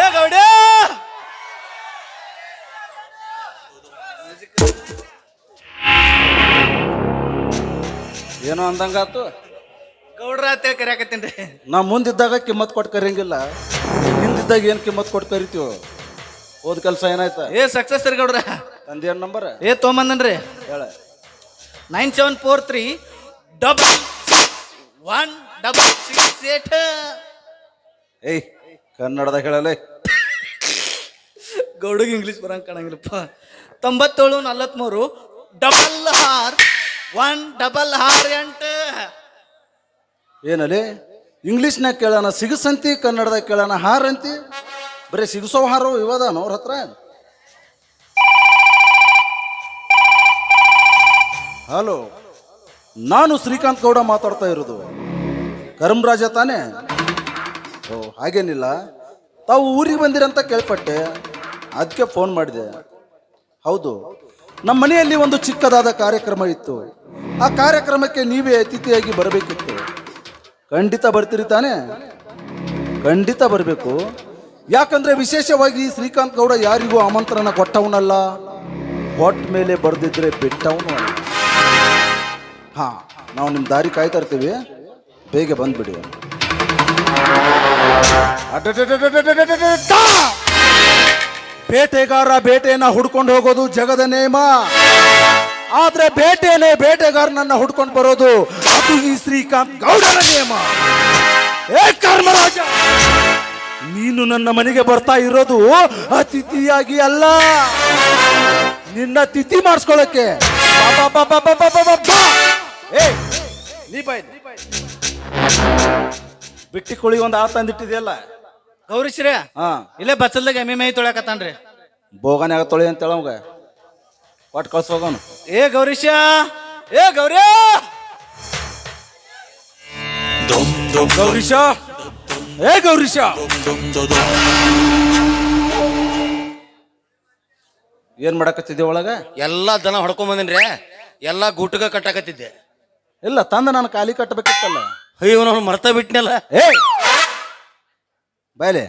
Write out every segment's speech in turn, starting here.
ಏ ಗೌಡ! ಏನೋ ಅಂದಂಗಾತು? ಗೌಡ್ರ ಅಂತ ಕರ್ಯಾಕತ್ತೀನಿ ನಾ ಮುಂದಿದ್ದಾಗ ಕಿಮ್ಮತ್ ಕೊಟ್ಟು ಕರಿಯಂಗಿಲ್ಲ. ಹಿಂದಿದ್ದಾಗ ಏನು ಕಿಮ್ಮತ್ ಕೊಟ್ಟು ಕರಿತೀವೋ? ಓದ್ ಕೆಲಸ ಏನಾಯ್ತ? ಏ ಸಕ್ಸಸ್ ರೀ ಗೌಡ್ರ. ತಂದೇನ್ ನಂಬರ್? ಏ ತೊಗೊಂಬಂದನ್ರಿ ಹೇಳ. Nine seven four three double one double six eight ಏಯ್ ಕನ್ನಡದಾಗ ಹೇಳಲೇ. ಗೌಡಗೆ ಇಂಗ್ಲೀಷ್ ಬರಂಗ್ ಕಾಣಂಗಿಲ್ಲಪ್ಪ. ತೊಂಬತ್ತೇಳು ನಲವತ್ಮೂರು ಡಬಲ್ ಹಾರ್ ಒನ್ ಡಬಲ್ ಹಾರ್ ಎಂಟು. ಏನಲ್ಲಿ ಇಂಗ್ಲೀಷ್ನಾಗ ಕೇಳೋಣ ಸಿಗಸಂತಿ ಕನ್ನಡದಾಗ ಕೇಳೋಣ ಹಾರಂತಿ? ಬರೀ ಸಿಗಸೋ ಹಾರೋ ವಿವಾದ ಅವ್ರ ಹತ್ರ? ಹಲೋ ನಾನು ಶ್ರೀಕಾಂತ್ ಗೌಡ ಮಾತಾಡ್ತಾ ಇರೋದು. ಕರ್ಮರಾಜ ತಾನೇ? ಓ, ಹಾಗೇನಿಲ್ಲ. ತಾವು ಊರಿಗೆ ಬಂದಿರ ಬಂದಿರಂತ ಕೇಳ್ಪಟ್ಟೆ. ಅದಕ್ಕೆ ಫೋನ್ ಮಾಡಿದೆ. ಹೌದು. ನಮ್ಮ ಮನೆಯಲ್ಲಿ ಒಂದು ಚಿಕ್ಕದಾದ ಕಾರ್ಯಕ್ರಮ ಇತ್ತು. ಆ ಕಾರ್ಯಕ್ರಮಕ್ಕೆ ನೀವೇ ಅತಿಥಿಯಾಗಿ ಬರಬೇಕಿತ್ತು. ಖಂಡಿತ ಬರ್ತೀರಿ ತಾನೇ? ಖಂಡಿತ ಬರಬೇಕು. ಯಾಕಂದ್ರೆ ವಿಶೇಷವಾಗಿ ಶ್ರೀಕಾಂತ್ ಗೌಡ ಯಾರಿಗೂ ಆಮಂತ್ರಣ ಕೊಟ್ಟವನಲ್ಲ. ಕೊಟ್ಟ ಮೇಲೆ ಬರೆದಿದ್ರೆ ಬಿಟ್ಟವನು ಹಾಂ, ನಾವು ನಿಮ್ಮ ದಾರಿ ಕಾಯ್ತಾ ಇರ್ತೀವಿ. ಬೇಗ ಬಂದ್ಬಿಡಿ. ಬೇಟೆಗಾರ ಬೇಟೆಯನ್ನ ಹುಡ್ಕೊಂಡು ಹೋಗೋದು ಜಗದ ನೇಮ ಆದ್ರೆ ಬೇಟೆಯಲ್ಲೇ ಬೇಟೆಗಾರನನ್ನ ಹುಡ್ಕೊಂಡು ಬರೋದು ಅದು ಈ ಶ್ರೀಕಾಂತ್ ಗೌಡರ ನೇಮ ಏ ಕರ್ಮರಾಜ ನೀನು ನನ್ನ ಮನೆಗೆ ಬರ್ತಾ ಇರೋದು ಅತಿಥಿಯಾಗಿ ಅಲ್ಲ ನಿನ್ನ ತಿಥಿ ಮಾಡಿಸ್ಕೊಳಕ್ಕೆ ಏ ನೀ ಬಾಯ್ ಬಿಟ್ಟಿ ಕುಳಿ ಒಂದು ಆ ತಂದಿಟ್ಟಿದೆಯಲ್ಲ ಗೌರೀಶ್ರೇ ಹಾ. ಇಲ್ಲೇ ಬಚ್ಚಲ್ದಾಗ ಎಮ್ಮೆ ಮೈ ತೊಳ್ಯಾಕತ್ತಾನ್ರಿ. ಬೋಗನ್ಯಾಗ ತೊಳಿ ಅಂತ ಹೇಳವಂಗ. ಒಟ್ಟು ಕಳ್ಸಿ ಹೋಗೋನು. ಏ ಗೌರೀಶ ಏ ಗೌರಿ! ಗೌರೀಶ ಏ ಗೌರೀಶ! ಏನ್ ಮಾಡಕತ್ತಿದ್ದೆ ಒಳಗ? ಎಲ್ಲಾ ದನ ಹೊಡ್ಕೊಂಡ್ ಬಂದಿನ್ರಿ ಎಲ್ಲಾ ಗೂಟಗ ಕಟ್ಟಾಕತ್ತಿದ್ದೆ. ಇಲ್ಲ ತಂದ ನಾನು ಖಾಲಿ ಕಟ್ಟಬೇಕಿತ್ತಲ್ಲ ಅಯ್ಯೋ ನಾನು ಮರ್ತ ಬಿಟ್ನಲ್ಲ. ಏ ಬಾಯ್ಲೆ.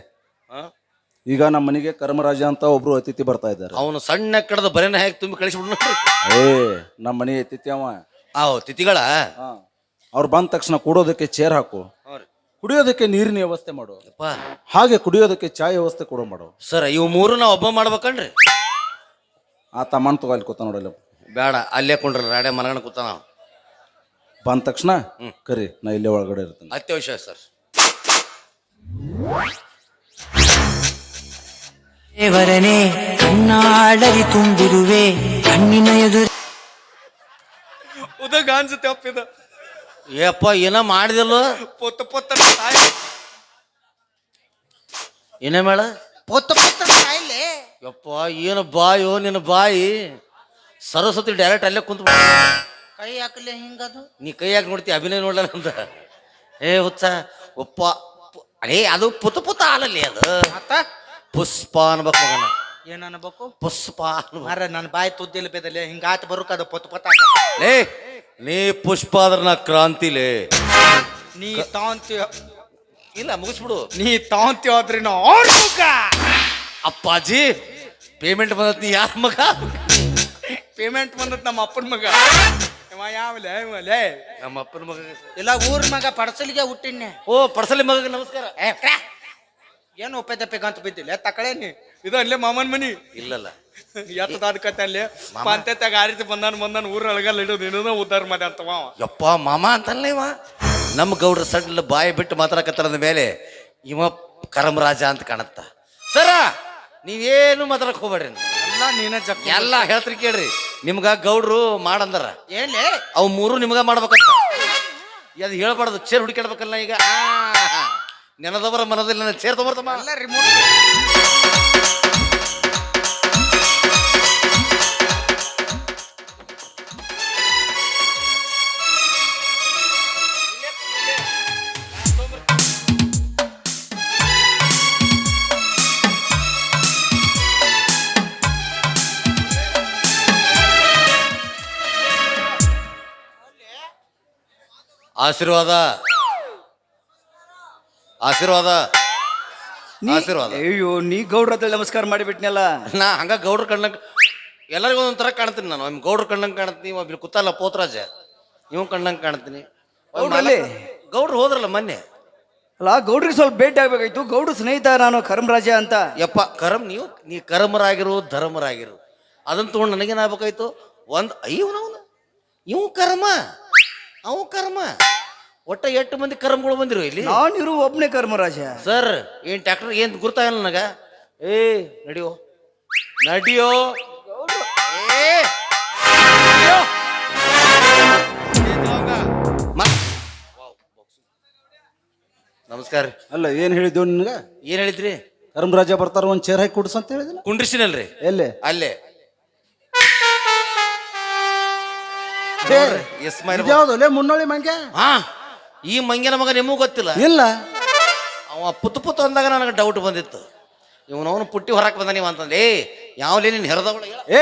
ಈಗ ನಮ್ಮ ಮನೆಗೆ ಕರ್ಮರಾಜ ಅಂತ ಒಬ್ರು ಅತಿಥಿ ಬರ್ತಾ ಇದ್ದಾರೆ. ಅವನು ಸಣ್ಣ ಕಡದ ಬರೇನ ಹೇಗೆ ತುಂಬಿ ಕಳಿಸ್ಬಿಡ್ನು ಏ ನಮ್ಮ ಮನೆ ಅತಿಥಿ ಅವ. ಅವ್ ತಿಥಿಗಳ ಹಾ. ಅವ್ರು ಬಂದ ತಕ್ಷಣ ಕೂಡೋದಕ್ಕೆ ಚೇರ್ ಹಾಕು. ಕುಡಿಯೋದಕ್ಕೆ ನೀರಿನ ವ್ಯವಸ್ಥೆ ಮಾಡು. ಹಾಗೆ ಕುಡಿಯೋದಕ್ಕೆ ಚಾಯ್ ವ್ಯವಸ್ಥೆ ಕೊಡೋ ಮಾಡು. ಸರ್ ಇವು ಮೂರು ನಾವು ಒಬ್ಬ ಮಾಡ್ಬೇಕನ್ರಿ. ಆ ತಮ್ಮನ್ ತಗೋ ಅಲ್ಲಿ ಕೂತ ನೋಡಲ್ಲ ಬೇಡ ಅಲ್ಲೇ ಕುಂಡ್ರಿ ರಾಡೆ ಮನಗಣ ಕೂತ ಅವ. ಬಂದ ತಕ್ಷಣ ಕರಿ ನಾ ಇಲ್ಲೇ ಒಳಗಡೆ ಇರ್ತೇನೆ. ಅತ್ಯವಶ್ಯ ಸರ್. ದೇವರನೇ ಕಣ್ಣಾಡಲಿ ತುಂಬಿರುವೆ ಕಣ್ಣಿನ ಎದುರು ಉದಗ ಅನ್ಸುತ್ತೆ ಅಪ್ಪಿದ ಏಪ್ಪ ಏನ ಮಾಡಿದಲ್ಲ? ಪೊತ್ತ ಪೊತ್ತ ತಾಯಿ. ಏನೇ ಮೇಳ ಪೊತ್ತ ಪೊತ್ತ ಕಾಯಿಲೆ ಯಪ್ಪ ಏನು ಬಾಯೋ ನಿನ್ನ ಬಾಯಿ? ಸರಸ್ವತಿ ಡೈರೆಕ್ಟ್ ಅಲ್ಲೇ ಕುಂತ ಕೈ ಹಾಕಲೆ ಹಿಂಗದು? ನೀ ಕೈ ಹಾಕಿ ನೋಡ್ತಿ ಅಭಿನಯ ನೋಡ್ಲಲ್ಲ ಅಂತ ಏ ಹುಚ್ಚ ಉಪ್ಪ ಅರೇ ಅದು ಪುತ ಪುತ ಆಲಲ್ಲಿ ಅದು. ಮತ್ತ? ಪುಷ್ಪ ಅನ್ಬೇಕು ಮಗನ. ಏನ್ ಅನ್ಬೇಕು? ಪುಷ್ಪ ಅನ್ಬೇಕು. ಮಾರ ನನ್ನ ಬಾಯಿ ತುದ್ದಿಲ್ಲ ಬೇದಲೆ ಹಿಂಗಾತ ಬರುಕ ಅದು ಪುತ ಪುತ ಲೇ ನೀ ಪುಷ್ಪ ಆದ್ರ ನಾ ಕ್ರಾಂತಿಲೇ ನೀ ತಾಂತಿ ಇಲ್ಲ ಮುಗಿಸ್ಬಿಡು. ನೀ ತಾಂತಿ ನಾ ಅವ್ರ ಅಪ್ಪಾಜಿ ಪೇಮೆಂಟ್ ಬಂದತ್ ನೀ ಯಾರ ಮಗ? ಪೇಮೆಂಟ್ ಬಂದತ್ ನಮ್ಮ ಅಪ್ಪನ ಮಗ. ನಮ್ಮ ಅಪ್ಪನ ಮಗ. ಇಲ್ಲ ಊರ್ ಮಗ ಪಡಸಲಿಗೆ ಹುಟ್ಟಿನ್ನೆ. ಓ ಪಡಸಲಿ ಮಗ ನಮಸ್ಕಾರ. ಏ ಕ್ರಾ. ಏನು ಒಪ್ಪೆ ತಪ್ಪೆ ಅಂತ ಬಿದ್ದಿಲ್ಲ. ತಕಳೇನಿ ಇದು ಅಲ್ಲೇ ಮಾಮನ್ ಮನಿ? ಇಲ್ಲಲ್ಲ. ಎತ್ತದಾದ ಕತೆ ಅಲ್ಲಿ? ಪಂಚಾಯತ್ಯಾಗ ಆರಿಸಿ ಬಂದಾನ ಬಂದಾನ ಊರ ಒಳಗಲ್ಲ ಇಡೋದು ನಿನ್ನ ಉದ್ದಾರ ಮಾಡಿ ಅಂತ ಅವ. ಯಪ್ಪ ಮಾಮ ಅಂತಲ್ಲ ಇವ. ನಮ್ಮ ಗೌಡ್ರ ಸಡ್ಲ ಬಾಯಿ ಬಿಟ್ಟು ಮಾತಾಡಕತ್ತಾರ ಮೇಲೆ ಇವ ಕರಮರಾಜ ಅಂತ ಕಾಣತ್ತ. ಸರ ನೀವೇನು ಮಾತಾಡಕ್ ಹೋಗ್ಬೇಡ್ರಿ ಎಲ್ಲ ನೀನ ಜಕ್ ಎಲ್ಲ ಹೇಳ್ತ್ರಿ ಕೇಳ್ರಿ. ನಿಮ್ಗ ಗೌಡ್ರು ಮಾಡಂದಾರ. ಏನ್ಲೇ ಅವು ಮೂರು ನಿಮ್ಗ ಮಾಡ್ಬೇಕಂತ. ಅದು ಹೇಳ್ಬಾರ್ದು ಚೇರ್ ಹುಡುಕಾಡ್ಬೇಕಲ್ಲ ಈಗ. ನೆನದವರ ಮನದಲ್ಲಿ ನನ್ನ ಚೇರ್ ತಗೋರ್ತಮ್ಮ ಆಶೀರ್ವಾದ. ಆಶೀರ್ವಾದ. ಆಶೀರ್ವಾದ. ಅಯ್ಯೋ ನೀ ಗೌಡ್ರ ಹತ್ರ ನಮಸ್ಕಾರ ಮಾಡಿಬಿಟ್ನಲ್ಲ? ನಾ ಹಂಗ ಗೌಡ್ರ ಕಣ್ಣಂಗ್ ಎಲ್ಲರಿಗೂ ಒಂದೊಂಥರ ಕಾಣ್ತೀನಿ ನಾನು. ಒಮ್ಮೆ ಗೌಡ್ರ ಕಣ್ಣಂಗ್ ಕಾಣ್ತೀನಿ ಒಬ್ಬ ಕುತ್ತಲ್ಲ ಪೋತ್ರಾಜ. ಇವ್ ಕಣ್ಣಂಗ್ ಕಾಣ್ತೀನಿ. ಒಮ್ಮೆ ಗೌಡ್ರಲ್ಲಿ? ಮಾಲಕ- ಗೌಡ್ರು ಹೋದ್ರಲ್ಲ ಮೊನ್ನೆ? ಅಲ್ಲ ಗೌಡ್ರಿಗೆ ಸ್ವಲ್ಪ ಭೇಟಿ ಆಗ್ಬೇಕಾಯ್ತು. ಗೌಡ್ರ ಸ್ನೇಹಿತ ನಾನು ಕರ್ಮರಾಜ ಅಂತ. ಯಪ್ಪ ಕರಮ್ ನೀವು? ನೀ ಕರಮರಾಗಿರು ಧರ್ಮರಾಗಿರು. ಅದನ್ನ ತಗೊಂಡು ನನಗೇನಾಗ್ಬೇಕಾಯ್ತು? ಒಂದ್ ಅಯ್ಯವನವನು ಇವು ಕರ್ಮ. ಅವು ಕರ್ಮ. ಒಟ್ಟ ಎಷ್ಟು ಮಂದಿ ಕರ್ಮಗಳು ಬಂದಿರು ಇಲ್ಲಿ. ನಾನಿರು ಒಬ್ಬನೇ ಕರ್ಮರಾಜ. ಸರ್ ಏನ್ ಟ್ಯಾಕ್ಟರ್ ಏನ್ ಗುರ್ತಾಯಿಲ್ಲ ನನಗ? ಏ ನಡಿಯೋ. ನಡಿಯೋ. ಏ, ನಡಿಯೋ. ಮತ್- ನಮಸ್ಕಾರ. ರೀ ಅಲ್ಲ ಏನು ಹೇಳಿದ್ವಿ ನಿನ್ಗ? ಏನ್ ಹೇಳಿದ್ರಿ? ಕರ್ಮರಾಜ ಬರ್ತಾರ ಒಂದು ಚೇರ್ ಹಾಕಿ ಕುಡ್ಸ ಅಂತ ಹೇಳಿದಿಲ್ಲ ಕುಂಡ್ರಿಸಿನಲ್ರಿ. ಎಲ್ಲಿ? ಅಲ್ಲೇ. ಎಸ್ ಮೈಲ್ ಯಾವ್ದು ಲೇ ಮುನ್ನೋಳಿ ಮಂಗ್ಯ ಹಾ. ಈ ಮಂಗಿನ ಮಗ ನಿಮಗೂ ಗೊತ್ತಿಲ್ಲ? ಇಲ್ಲ. ಅವ ಪುತ್ ಪುತ್ ಅಂದಾಗ ನನಗೆ ಡೌಟ್ ಬಂದಿತ್ತು. ಇವನವನು ಪುಟ್ಟಿ ಹೊರಕ್ಕೆ ಬಂದ ನೀವು ಅಂತಂದ್ರೆ ಏ ಯಾವಲೇ ನೀನು ಹೆರದವಳ ಏ.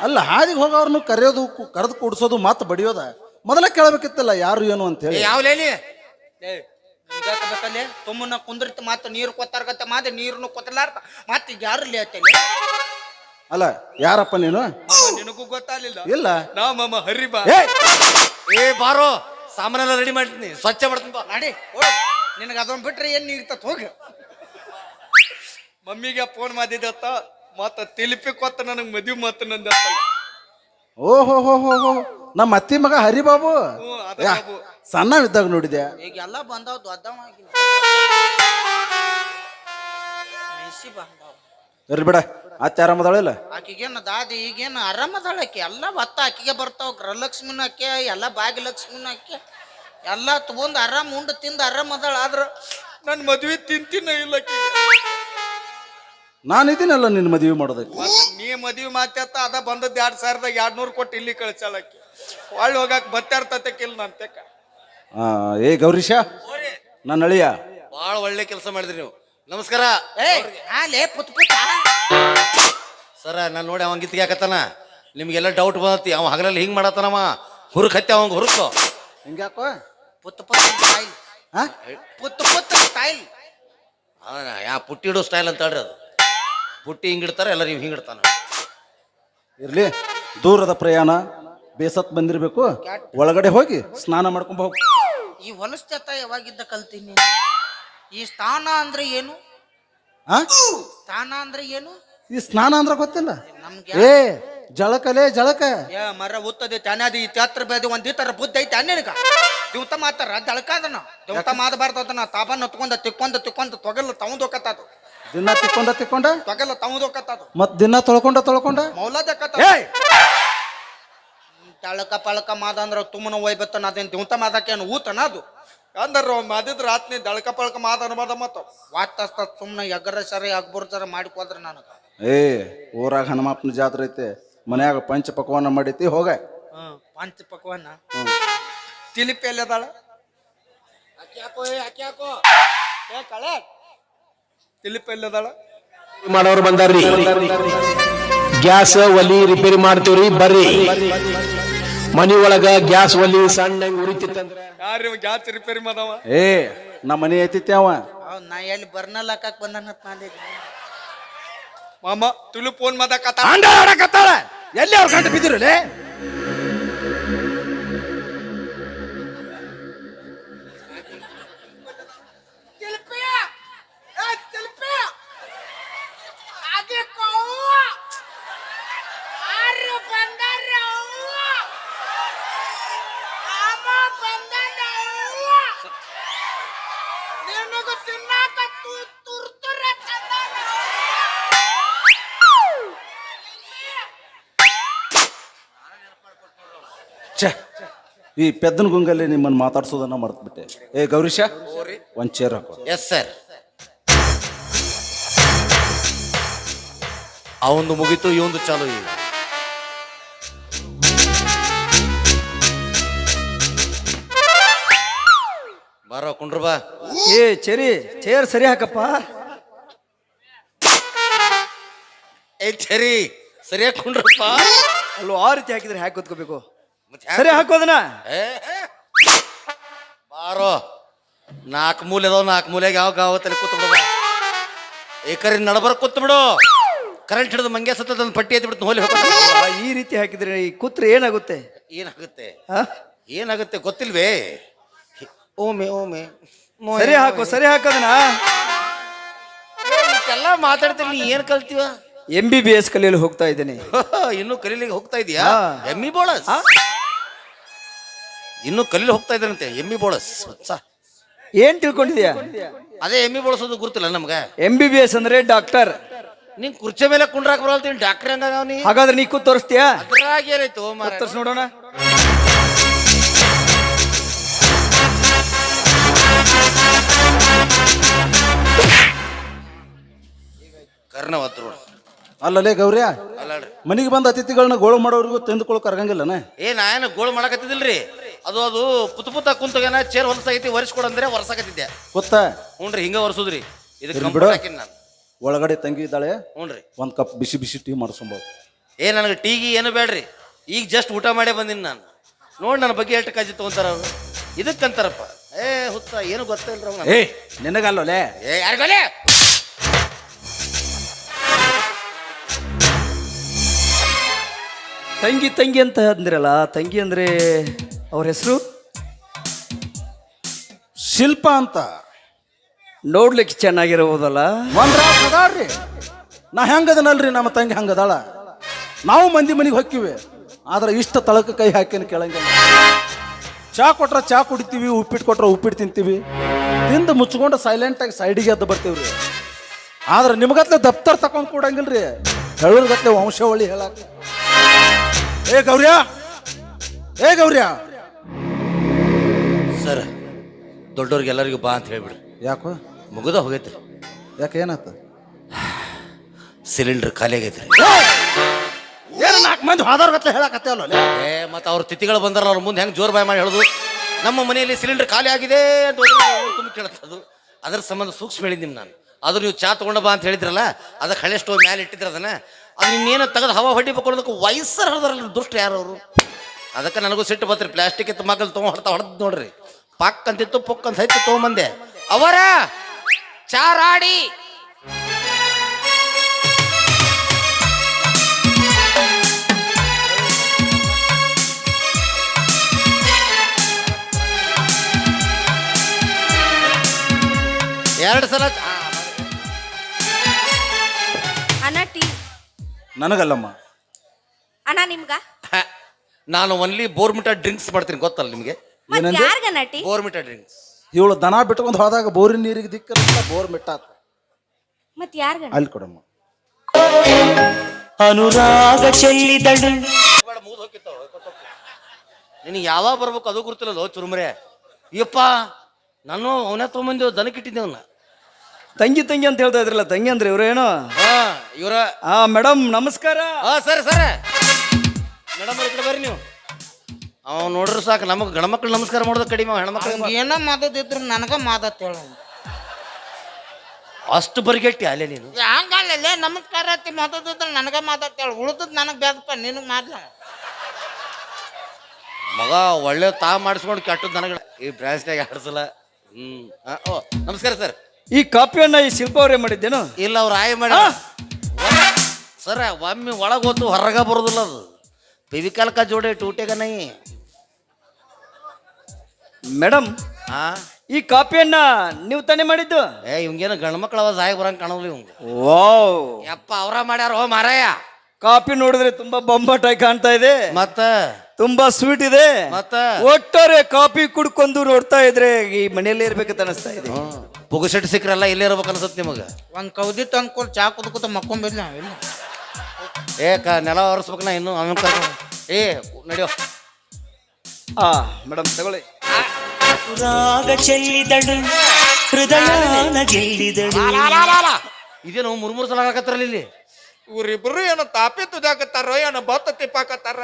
ಅಲ್ಲ ಹಾದಿಗೆ ಹೋಗೋರ್ನು ಕರೆಯೋದು ಕು- ಕರೆದು ಕೂಡ್ಸೋದು ಮತ್ತೆ ಬಡಿಯೋದ? ಮೊದಲ ಕೇಳಬೇಕಿತ್ತಲ್ಲ ಯಾರು ಏನು ಅಂತ ಹೇಳಿ. ಯಾವಲೇ ನೀ? ಬೇಕಲ್ಲಿ ತುಮ್ಮನ ಕುಂದಿರ್ತ ಮತ್ತೆ ನೀರು ಕೊತ್ತಾರ್ಗತ್ತ ಮಾತು ನೀರ್ನು ಕೊತ್ತಲಾರ್ತ ಮತ್ತೆ ಯಾರು ಯಾರು ಲೇತಲ್ಲಿ ಅಲ್ಲ ಯಾರಪ್ಪ ನೀನು? ನಿನಗೂ ಗೊತ್ತಾಗ್ಲಿಲ್ಲ. ಇಲ್ಲ. ನಾ ಮಾಮ ಹರಿ ಬಾ. ಏ ಏ ಬಾರೋ ಸಾಮಾನೆಲ್ಲ ರೆಡಿ ಮಾಡ್ತೀನಿ ಸ್ವಚ್ಛ ಮಾಡ್ತೀನಿ ಬಾ. ನಾಡಿ. ನಿನಗೆ ಅದೊಂದು ಬಿಟ್ರೆ ಏನ್ ನೀರ್ತ ಹೋಗಿ. ಮಮ್ಮಿಗೆ ಫೋನ್ ಮಾಡಿದತ್ತ ಮತ್ತ ತಿಲಿಪಿ ಕೊತ್ತ ನನಗೆ ಮದುವೆ ಮತ್ತ ನಂದ ಓ ಹೋ ಹೋ ಹೋ ನಮ್ಮ ಅತ್ತಿ ಮಗ ಹರಿಬಾಬು. ಬಾಬು ಅದ ಯಾ, ಬಾಬು. ಸಣ್ಣವಿದ್ದಾಗ ನೋಡಿದೆ ಈಗ ಎಲ್ಲ ಬಂದಾವ್ ದೊಡ್ಡ ಬಂದಾವ್. ಇರ್ಲಿ ಬಿಡ. ಅತ್ತೆ ಆರಾಮದಾಳಿಲ್ಲ ಆಕಿಗೇನು ದಾದಿ ಈಗೇನು ಆರಾಮದಾಳ ಆಕಿ? ಎಲ್ಲ ಭತ್ತ ಆಕಿಗೆ ಬರ್ತಾವ ಗೃಹಲಕ್ಷ್ಮಿನ ಆಕೆ ಎಲ್ಲ ಭಾಗ್ಯಲಕ್ಷ್ಮಿನ ಆಕೆ. ಎಲ್ಲ ತಗೊಂಡು ಆರಾಮ್ ಉಂಡು ತಿಂದು ಆರಾಮ್ ಅದಾಳ ಆದ್ರ ನನ್ನ ಮದ್ವೆ ತಿಂತಿನ ಇಲ್ಲ ಆಕಿ? ನಾನಿದ್ದೀನಲ್ಲ ನಿನ್ನ ಮದುವೆ ಮಾಡೋದಕ್ಕೆ. ಮತ್ತ್ ನೀ ಮದ್ವಿ ಮಾತಾತ ಅದ ಬಂದದ್ದು ಎರಡ್ ಸಾವಿರದಾಗ ಎರಡ್ ನೂರು ಕೊಟ್ಟು ಇಲ್ಲಿ ಕಳ್ಸಾಳಕ್ಕೆ ಒಳ್ಳೆ ಹೋಗಾಕ ಬತ್ತಾರ್ತತಕ್ಕಿಲ್ಲ ನನ್ ತೆಕ್ಕ ಆ, ಏ ಗೌರೀಶ ನನ್ನ ಅಳಿಯ. ಭಾಳ ಒಳ್ಳೆ ಕೆಲಸ ಮಾಡಿದ್ರಿ ನೀವು. ನಮಸ್ಕಾರ. ಏ ಹಾಲೇ ಪುತ್ ಪುತ್ತ ಸರ ನಾನು ನೋಡಿ ಅವಂಗ ಗಿತ್ತಿಗೆ ನಿಮ್ಗೆಲ್ಲ ಡೌಟ್ ಬಂದತಿ. ಅವ ಹಗಲಲ್ಲಿ ಹಿಂಗೆ ಮಾಡತ್ತಾನವ ಹುರುಕ್ ಹತ್ತಿ ಅವಂಗ ಹುರುಕು. ಹಿಂಗ್ಯಾಕೋ? ಪುತ್ ಸ್ಟೈಲ್ ಹಾ? ಪುತ್ ಸ್ಟೈಲ್ ಅವನ ಯಾ ಪುಟ್ಟಿ ಇಡೋ ಸ್ಟೈಲ್ ಅಂತ ಹೇಳ್ರಿ ಅದು. ಪುಟ್ಟಿ ಹಿಂಗಿಡ್ತಾರೆ ಎಲ್ಲ ನೀವು ಹಿಂಗಿಡ್ತಾನ ಇರ್ಲಿ ದೂರದ ಪ್ರಯಾಣ ಬೇಸತ್ ಬಂದಿರ್ಬೇಕು. ಒಳಗಡೆ ಹೋಗಿ ಸ್ನಾನ ಮಾಡ್ಕೊಂಡ್ ಹೋಗಿ. ಈ ಹೊಲಸ್ ಜತ ಯಾವಾಗಿದ್ದ ಕಲ್ತೀನಿ? ಈ ಸ್ಥಾನ ಅಂದ್ರೆ ಏನು? ಆ? ಸ್ಥಾನ ಅಂದ್ರೆ ಏನು? ಈ ಸ್ನಾನ ಅಂದ್ರೆ ಗೊತ್ತಿಲ್ಲ. ನಮ್ಗೆ ಏ ಜಳಕಲೇ ಜಳಕ. ಯಾ ಮರ ಉತ್ತದೆ ತಾನಾದಿ ಇತ್ಯಾತ್ರ ಬೇದಿ ಒಂದ್ ತರ ಬುದ್ಧ ಐತೆ ನಿನಗ ದಿವತ ಮಾತಾರ ದಳಕಾದನ ದಿವತ ಮಾಡಬಾರ್ದು ಅದನ್ನ ತಾಬನ್ ಹೊತ್ಕೊಂಡ ತಿಕ್ಕೊಂಡ ತಿಕ್ಕೊಂಡ ತೊಗಲ್ಲ ತಗೊಂಡ್ ಹೋಗತ್ತಾದು ದಿನ ತಿಕ್ಕೊಂಡ ತಿಕ್ಕೊಂಡ? ತೊಗಲ್ಲ ತಗೊಂಡ್ ಹೋಗತ್ತಾದು ಮತ್ ದಿನ ತೊಳ್ಕೊಂಡ ತೊಳ್ಕೊಂಡ? ಮೌಲದಕ್ಕತ್ತ ಏಯ್ ತಳಕ ಪಳಕ ಮಾದ ಅಂದ್ರ ತುಮ್ಮನ ಒಯ್ಬತ್ತನ ಅದೇನ್ ದಿವತ ಮಾದಕ್ಕೇನು ಊತನ ಅದು. ಅಂದ್ರ ಮಾದಿದ್ರ ರಾತ್ನಿ ದಳಕ ಪಳಕ ಮಾದ ಮತ್ತು ಮತ್ತ ವಾಟ್ ಸುಮ್ಮನೆ ಎಗ್ಗರ ಸರಿ ಅಕ್ಬರ್ ಸರ ಮಾಡಿಕೋದ್ರ ನಾನು ಏ ಊರಾಗ ಹನುಮಪ್ಪನ ಜಾತ್ರೆ ಐತೆ ಮನ್ಯಾಗ ಪಂಚ ಪಕ್ವಾನ ಮಾಡೈತಿ ಹೋಗ. ಹ್ಮ್ ಪಂಚ ಪಕ್ವಾನ? ತಿಲಿಪಿ ಎಲ್ಲಿ ಅದಾಳ? ಏ ಕಳೆ. ತಿಲಿಪಿ ಎಲ್ಲಿ ಅದಾಳ? ಮಾಡೋರು ಬಂದಾರ್ರಿ. ಗ್ಯಾಸ್ ಒಲಿ ರಿಪೇರಿ ಮಾಡ್ತೀವ್ರಿ ಬರ್ರಿ. ಮನಿ ಒಳಗ ಗ್ಯಾಸ್ ಒಲಿ ಸಣ್ಣ ಉರಿತಿತ್ತಂದ್ರ ಯಾರು ಗ್ಯಾಸ್ ರಿಪೇರಿ ಮಾಡವ ಏ ನಮ್ಮ ಮನೆ ಐತಿತ್ತೆ ಅವ. ಅವ್ ನಾ ಎಲ್ಲಿ ಬರ್ನಲ್ ಹಾಕಕ್ ಬಂದನತ್ ಮಾಡಿದ್ದೆ. ಮಾಮ ತುಳು ಫೋನ್ ಮಾತಾಡಕತ್ತಾಳ ಎಲ್ಲಿ ಅವ್ರ ಗಂಟೆ ಬಿದ್ದಿರಲೇ ಛೆ, ಈ ಪೆದ್ದನ ಗುಂಗಲ್ಲಿ ನಿಮ್ಮನ್ನು ಮಾತಾಡ್ಸೋದನ್ನ ಮರ್ತ್ಬಿಟ್ಟೆ. ಏ, ಗೌರೀಶ, ಒಂದ್ ಚೇರ್ ಹಾಕೋ. ಎಸ್ ಸರ್ ಅವಂದು ಮುಗೀತು ಇವಂದು ಚಾಲು ಈಗ. ಬಾರೋ, ಕುಂಡ್ರ ಬಾ. ಏ ಚೇರಿ ಚೇರ್ ಸರಿ ಹಾಕಪ್ಪ. ಏ ಸರಿ ಸರಿಯಾಗಿ ಕುಂಡ್ರಪ್ಪ ಅಲ್ಲೋ ಆ ರೀತಿ ಹಾಕಿದ್ರೆ ಹ್ಯಾಕ್ ಕೂತ್ಕೋಬೇಕು ಸರಿ ಹಾಕೋದನ. ಬಾರೋ ನಾಲ್ಕು ಮೂಲೆ ಅದಾವ ನಾಲ್ಕು ಮೂಲೆಗೆ ಯಾವ ಗಾವ ತಲೆ ಕೂತ್ ಬಿಡು ಏಕರಿ ನಡಬರ ಕೂತ್ ಬಿಡು. ಕರೆಂಟ್ ಹಿಡಿದು ಮಂಗೆ ಸತ್ತದ ಒಂದು ಪಟ್ಟಿ ಎತ್ತಿ ಬಿಡ್ತು ಹೋಲಿ ಈ ರೀತಿ ಹಾಕಿದ್ರೆ ಈ ಕೂತ್ರೆ ಏನಾಗುತ್ತೆ? ಏನಾಗುತ್ತೆ? ಏನಾಗುತ್ತೆ ಗೊತ್ತಿಲ್ವೇ? ಓಮೆ ಓಮೆ ಸರಿ ಹಾಕು ಸರಿ ಹಾಕೋದನ ಎಲ್ಲ ಮಾತಾಡ್ತೀನಿ ನೀ ಏನ್ ಕಲ್ತೀವ? ಎಂ ಬಿ ಬಿ ಎಸ್ ಕಲಿಯಲು ಹೋಗ್ತಾ ಇದ್ದೇನೆ. ಇನ್ನು ಕಲೀಲಿಕ್ಕೆ ಹೋಗ್ತಾ ಇದೀಯಾ. ಎಮ್ಮಿ ಬೋಳಸ್? ಇನ್ನು ಕಲೀಲಿ ಹೋಗ್ತಾ ಇದ್ದಾರಂತೆ ಎಮ್ಮಿ ಬೋಳಸ್ ಸಾ. ಏನ್ ತಿಳ್ಕೊಂಡಿದ್ಯಾ? ಅದೇ ಎಮ್ಮಿ ಬೋಳಸೋದು ಗುರುತಿಲ್ಲ ನಮ್ಗೆ. ಎಂ ಬಿ ಬಿ ಎಸ್ ಅಂದ್ರೆ ಡಾಕ್ಟರ್ ನೀನ್ ಕುರ್ಚಿ ಮೇಲೆ ಕುಂಡ್ರಾಕ್ ಬರಲ್ತೀನಿ ಡಾಕ್ಟರ್ ಹಂಗ ನೀ ಹಾಗಾದ್ರೆ ನೀ ಕೂತ್ ತೋರಿಸ್ತೀಯಾ? ಅದ್ರಾಗ ಏನಾಯ್ತು? ತೋರ್ಸ್ ನೋಡೋಣ. ಕರ್ಣವತ್ತು ನೋಡು ಅಲ್ಲಲೇ ಗೌರ್ಯ? ಅಲ್ಲಡ್ರಿ ಮನೆಗೆ ಬಂದ ಅತಿಥಿಗಳನ್ನ ಗೋಳು ಮಾಡೋರಿಗೂ ತಂದುಕೊಳಕ್ ಕರ್ಗಂಗಿಲ್ಲನ ಏ ನಾನು ಗೋಳು ಮಾಡಕತ್ತಿದಿಲ್ರಿ ಅದು ಅದು ಪುತ್ ಪುತ್ತ ಕುಂತಗನ ಚೇರ್ ಹೊಲಸಾಗೈತಿ ಒರೆಸ್ಕೊಡಂದ್ರೆ ಒರ್ಸಾಕತ್ತಿದ್ದೆ. ಹ್ಞೂ ರೀ ಹಿಂಗ ಒರ್ಸುದ್ರಿ. ಇದಕ್ಕೆ ಬಿಡು. ಹಾಕಿನಿ ನಾನು. ಒಳಗಡೆ ತಂಗಿ ಇದ್ದಾಳೆ. ಹ್ಞೂನ್ರಿ ಒಂದು ಕಪ್ ಬಿಸಿ ಬಿಸಿ ಟೀ ಮಾಡಿಸ್ಬೋದು ಏ ನನಗೆ ಟೀಗಿ ಏನು ಬೇಡ್ರಿ ಈಗ ಜಸ್ಟ್ ಊಟ ಮಾಡೇ ಬಂದಿನಿ ನಾನು. ನೋಡಿ ನನ್ನ ಬಗ್ಗೆ ಎಷ್ಟು ಕಾಜಿ ತೊಗೊಂತಾರ ಅವರು. ಇದಕ್ಕಂತಾರಪ್ಪ. ಏ ಹುತ್ತ ಏನು ಗೊತ್ತಿಲ್ಲ ಅವ್ನು ಏ ನಿನಗಲ್ಲೋಲೆ? ಏ ಯಾರಿಗೊಲೆ ತಂಗಿ ತಂಗಿ ಅಂತ ಅಂದ್ರಲ್ಲ ತಂಗಿ ಅಂದ್ರೆ ಅವ್ರ ಹೆಸರು? ಶಿಲ್ಪ ಅಂತ. ನೋಡ್ಲಿಕ್ಕೆ ಚೆನ್ನಾಗಿರಬಹುದಲ್ಲ ಒಂದ್ರಿ ಅದಾಳ್ರಿ. ನಾ ಹೆಂಗದನಲ್ರಿ ನಮ್ಮ ತಂಗಿ ಹಂಗದಾಳ? ನಾವು ಮಂದಿ ಮನೆಗೆ ಹೊಕ್ಕಿವಿ. ಆದ್ರೆ ಇಷ್ಟ ತಳಕ ಕೈ ಹಾಕಿನ ಕೇಳಂಗಿಲ್ಲ. ಚಾ ಕೊಟ್ರ ಚಾ ಕುಡಿತೀವಿ ಉಪ್ಪಿಟ್ಟು ಕೊಟ್ರ ಉಪ್ಪಿಟ್ಟು ತಿಂತೀವಿ. ತಿಂದು ಮುಚ್ಕೊಂಡು ಸೈಲೆಂಟಾಗಿ ಸೈಡಿಗೆ ಎದ್ದು ಬರ್ತೀವಿ ರೀ ಆದ್ರೆ ನಿಮಗತ್ಲೆ ದಪ್ತರ್ ತಕೊಂಡ್ ಕೂಡಂಗಿಲ್ರಿ. ಹೇಳೋರ್ಗತ್ಲೆ ವಂಶಾವಳಿ ಹೇಳಕ್. ಏ ಗೌರ್ಯ! ಏ ಗೌರ್ಯ! ಸರ್ ದೊಡ್ಡವ್ರಿಗೆ ಎಲ್ಲರಿಗೂ ಬಾ ಅಂತ ಹೇಳ್ಬಿಡ್ರಿ. ಯಾಕೋ? ಮುಗಿದ ಹೋಗೈತ್ರಿ. ಯಾಕೆ ಏನಾಯ್ತು? ಸಿಲಿಂಡರ್ ಖಾಲಿ ಆಗೈತ್ರಿ ಏನು ನಾಲ್ಕು ಮಂದಿ ಹಾದವ್ರಗತ್ಲೆ ಹೇಳಕತ್ತೆ ಅಲ್ಲ ಏ ಮತ್ತೆ ಅವ್ರ ತಿಥಿಗಳು ಬಂದಾರ ಅವ್ರ ಮುಂದೆ ಹೆಂಗೆ ಜೋರು ಬಾಯ್ ಮಾಡಿ ಹೇಳೋದು? ನಮ್ಮ ಮನೆಯಲ್ಲಿ ಸಿಲಿಂಡರ್ ಖಾಲಿ ಆಗಿದೆ ಅಂತ ತುಂಬ ಕೇಳುತ್ತದು ಅದ್ರ ಸಂಬಂಧ ಸೂಕ್ಷ್ಮ ಹೇಳಿದ್ದೀನಿ ನಾನು. ಆದ್ರೂ ನೀವು ಚಾ ತಗೊಂಡ ಬಾ ಅಂತ ಹೇಳಿದ್ರಲ್ಲ ಅದಕ್ಕೆ ಹಳೆ ಸ್ಟೋವ್ ಮೇಲೆ ಇಟ್ಟಿದ್ರ ಅದನ್ನ. ಅದು ಇನ್ನೇನು ತೆಗೆದು ಹವಾ ಹೊಡಿಬೇಕು ಅನ್ನೋದಕ್ಕೆ ವಯಸ್ಸರ ಹರಿದ್ರಲ್ಲ ದುಷ್ಟ ಯಾರು ಅವರು? ಅದಕ್ಕೆ ನನಗೂ ಸಿಟ್ಟು ಬತ್ರಿ ಪ್ಲಾಸ್ಟಿಕ್ ಇತ್ತು ಮಗಲ್ ತೊಗೊಂಡು ಹೊಡ್ತಾ ಹೊಡೆದು ನೋಡ್ರಿ. ಪಕ್ ಅಂತಿತ್ತು, ಪುಕ್ ಅಂತ ಹೈತು ತೊಗೊಂಬಂದೆ. ಅವರ, ಚಾರಾಡಿ. ಎರಡು ಸಲ ನನಗಲ್ಲಮ್ಮ. ಅಣ್ಣ ನಿಮ್ಗ? ಹ, ನಾನು ಒನ್ಲಿ ಬೋರ್ಮಿಟಾ ಡ್ರಿಂಕ್ಸ್ ಮಾಡ್ತೀನಿ ಗೊತ್ತಲ್ಲ ನಿಮಗೆ? ಮತ್ ಏನಂದೆ? ಬೋರ್ಮಿಟಾ ಡ್ರಿಂಕ್ಸ್ ಇವಳು ದನ ಬಿಟ್ಕೊಂಡು ಹೋದಾಗ ಬೋರಿನ ನೀರಿಗೆ ದಿಕ್ಕಲ್ಲ ಬೋರ್ ಮಿಟ್ಟ ಮತ್ ಯಾರ್ಗಣ್ಣ ಅಲ್ಲಿ ಕೊಡಮ್ಮ. ಅನುರಾಗ ಚೆಲ್ಲಿದಳು. ನಿನಗೆ ಯಾವಾಗ ಬರ್ಬೇಕು ಅದು ಗುರುತಿಲ್ಲ ಚುರುಮರೆ? ಯಪ್ಪ ನಾನು ಅವನೇ ತೊಗೊಂಬಂದೇವು ದನಕ್ಕಿಟ್ಟಿದ್ದೆ ಅವನ್ನ ತಂಗಿ ತಂಗಿ ಅಂತ ಹೇಳ್ತಾ ಇದ್ರಲ್ಲ ತಂಗಿ ಅಂದ್ರೆ ಇವ್ರೇನು ಹಾ ಇವರ ಆ ಮೇಡಮ್ ನಮಸ್ಕಾರ. ಹಾ ಸರಿ ಸರ್. ಮೇಡಮ್ ಈ ಕಡೆ ಬರ್ರಿ ನೀವು. ಅವ ನೋಡ್ರಿ ಸಾಕು ನಮಗೆ ಗಣಮಕ್ಳು ನಮಸ್ಕಾರ ಮಾಡೋದು ಕಡಿಮೆ ಹೆಣ್ಮಕ್ಳು ಏನ ಮಾದದಿದ್ರು ನನಗ ಮಾತಾತ್ ಹೇಳ ಅಷ್ಟು ಬರಿಗೆಟ್ಟಿ ಅಲ್ಲೇ ನೀನು. ಹಂಗಲ್ಲೇ ನಮಸ್ಕಾರ ಅತ್ತಿ ಮಾತಾಡಿದ್ರೆ ನನಗ ಮಾತಾಡ್ತ ಹೇಳ ಉಳ್ದದ್ ನನಗ್ ಬೇದಪ್ಪ ನಿನಗ್ ಮಾಡ್ಲ ಮಗ ಒಳ್ಳೆ ತಾ ಮಾಡಿಸ್ಕೊಂಡು ಕೆಟ್ಟದ್ದು ನನಗೆ ಈ ಬ್ರಾಂಚ್ನಾಗ ಆಡ್ಸಲ್ಲ. ಆ, ಓ ನಮಸ್ಕಾರ ಸರ್. ಈ ಕಾಪಿಯನ್ನ ಈ ಶಿಲ್ಪ ಅವರೇ ಮಾಡಿದ್ದೇನು? ಇಲ್ಲ ಅವ್ರ ಆಯ್ ಮಾಡಿ. ಸರ ಒಮ್ಮೆ ಒಳಗೆ ಹೋತು ಹೊರಗ ಬರೋದಿಲ್ಲ ಅದು. ಪಿವಿಕಾಲ್ಕ ಜೋಡೆ ಟೂಟೆಗ ನೈ. ಮೇಡಮ್ ಆ? ಈ ಕಾಪಿಯನ್ನ ನೀವು ತಾನೇ ಮಾಡಿದ್ದು? ಏ ಇವಂಗೇನು ಗಂಡು ಮಕ್ಳು ಅವ ಸಾಯಿ ಬರಂಗೆ ಕಾಣೋದಿಲ್ಲ ಇವಂಗ ವಾವ್. ಯಪ್ಪ ಅವ್ರ ಮಾಡ್ಯಾರ ಹೋ ಮಾರಾಯ. ಕಾಪಿ ನೋಡಿದ್ರೆ ತುಂಬಾ ಬೊಂಬಾಟಾಗಿ ಕಾಣ್ತಾ ಇದೆ. ಮತ್ತ? ತುಂಬಾ ಸ್ವೀಟ್ ಇದೆ. ಮತ್ತ? ಒಟ್ಟಾರೆ ಕಾಪಿ ಕುಡ್ಕೊಂಡು ನೋಡ್ತಾ ಇದ್ರೆ ಈ ಮನೆಯಲ್ಲೇ ಇರ್ಬೇಕಂತ ಅನಿಸ್ತಾ ಇದೆ. ಪುಗುಸೆಟ್ ಸಿಕ್ಕ್ರಲ್ಲ ಇಲ್ಲೇ ಇರ್ಬೇಕು ಅನ್ಸುತ್ತೆ ನಿಮಗೆ. ಒಂದು ಕೌದಿ ತಂದ್ಕೊಂಡು ಚಾ ಕುದ್ಕೂತ ಮಕ್ಕೊಂಬಿಲ್ಲ ಇಲ್ಲ. ಏ ಕ ನೆಲ ಒರೆಸ್ಬೇಕು ನಾ ಇನ್ನು ಕರ್ಕೊಂಡು ಏ ನಡೆಯೋ. ಆ ಮೇಡಮ್ ತಗೊಳ್ಳಿ. ರಾಗ ಚೆಲ್ಲಿದಳು ಹೃದಯನ ಗೆಲ್ಲಿದಳು. ಇದೇನು ಮೂರ್ ಮೂರು ಸಲ ಹಾಕತ್ತಾರಲ್ಲ ಇಲ್ಲಿ? ಇವರಿಬ್ರು ಏನೋ ತಾಪಿ ತುದಾಕತ್ತಾರ ಏನೋ ಬತ್ತ ತಿಪ್ಪಾಕತ್ತಾರ?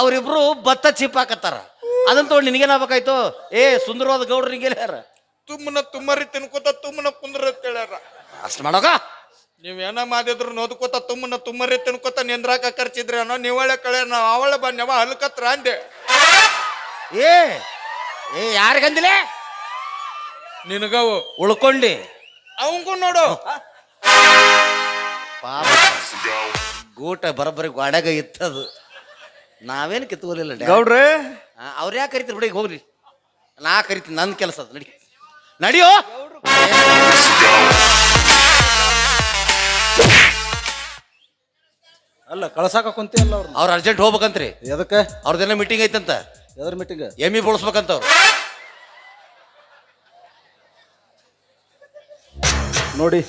ಅವರಿಬ್ರು ಭತ್ತ ಚಿಪ್ಪಾಕತ್ತಾರ. ಅದನ್ನ ತಗೊಂಡು ನಿನಗೇನಾಗಬೇಕಾಯ್ತು ಏ ಸುಂದರವಾದ ಗೌಡ್ರು ನಿಂಗೆ ಯಾರ? ತುಮ್ಮನ ತುಮ್ಮರಿ ತಿನ್ಕೋತ ತುಮ್ಮನ ಕುಂದ್ರ ಅಂತ ಹೇಳ್ಯಾರ. ಅಷ್ಟು ನೀವು ನೀವೇನ ಮಾಡಿದ್ರು ನೋದ್ಕೋತ ತುಮ್ಮನ ತುಮ್ಮರಿ ತಿನ್ಕೋತ ನಿಂದ್ರಾಕ ಖರ್ಚಿದ್ರಿ ಅನ್ನೋ ನೀವಳೆ ಕಳೆ ನಾವು ಅವಳ ಬನ್ಯವ ಹಲ್ಕತ್ರ ಅಂದೆ. ಏ ಏ ಯಾರಿಗಂದಿಲೆ ನಿನಗವು ಉಳ್ಕೊಂಡಿ. ಅವಂಗೂ ನೋಡು. ಪಾಪ ಗೂಟ ಬರೋಬ್ಬರಿ ಗಾಡ್ಯಾಗ ಇತ್ತದು. ನಾವೇನು ಕಿತ್ಕೋಲಿಲ್ಲ ಗೌಡ್ರೆ. ಅವ್ರು ಯಾಕೆ ಕರಿತೀರಿ ಬಿಡಿ ಹೋಗ್ರಿ ನಾ ಕರಿತೀನಿ ನನ್ನ ಕೆಲಸ ಅದು ನಡಿ. ನಡಿಯೋ? ಅಲ್ಲ ಕಳ್ಸಾಕ ಕುಂತಿ ಅಲ್ಲ ಅವ್ರು ಅರ್ಜೆಂಟ್ ಹೋಗ್ಬೇಕಂತ್ರಿ. ಎದಕ್ಕೆ? ಅವ್ರದ್ದೆಲ್ಲ ಮೀಟಿಂಗ್ ಐತಂತ. ಯಾವ್ದಾರ ಮೀಟಿಂಗ್ ಎಮ್ಮಿ ಬಳಸ್ಬೇಕಂತ ಅವ್ರು. ನೋಡಿ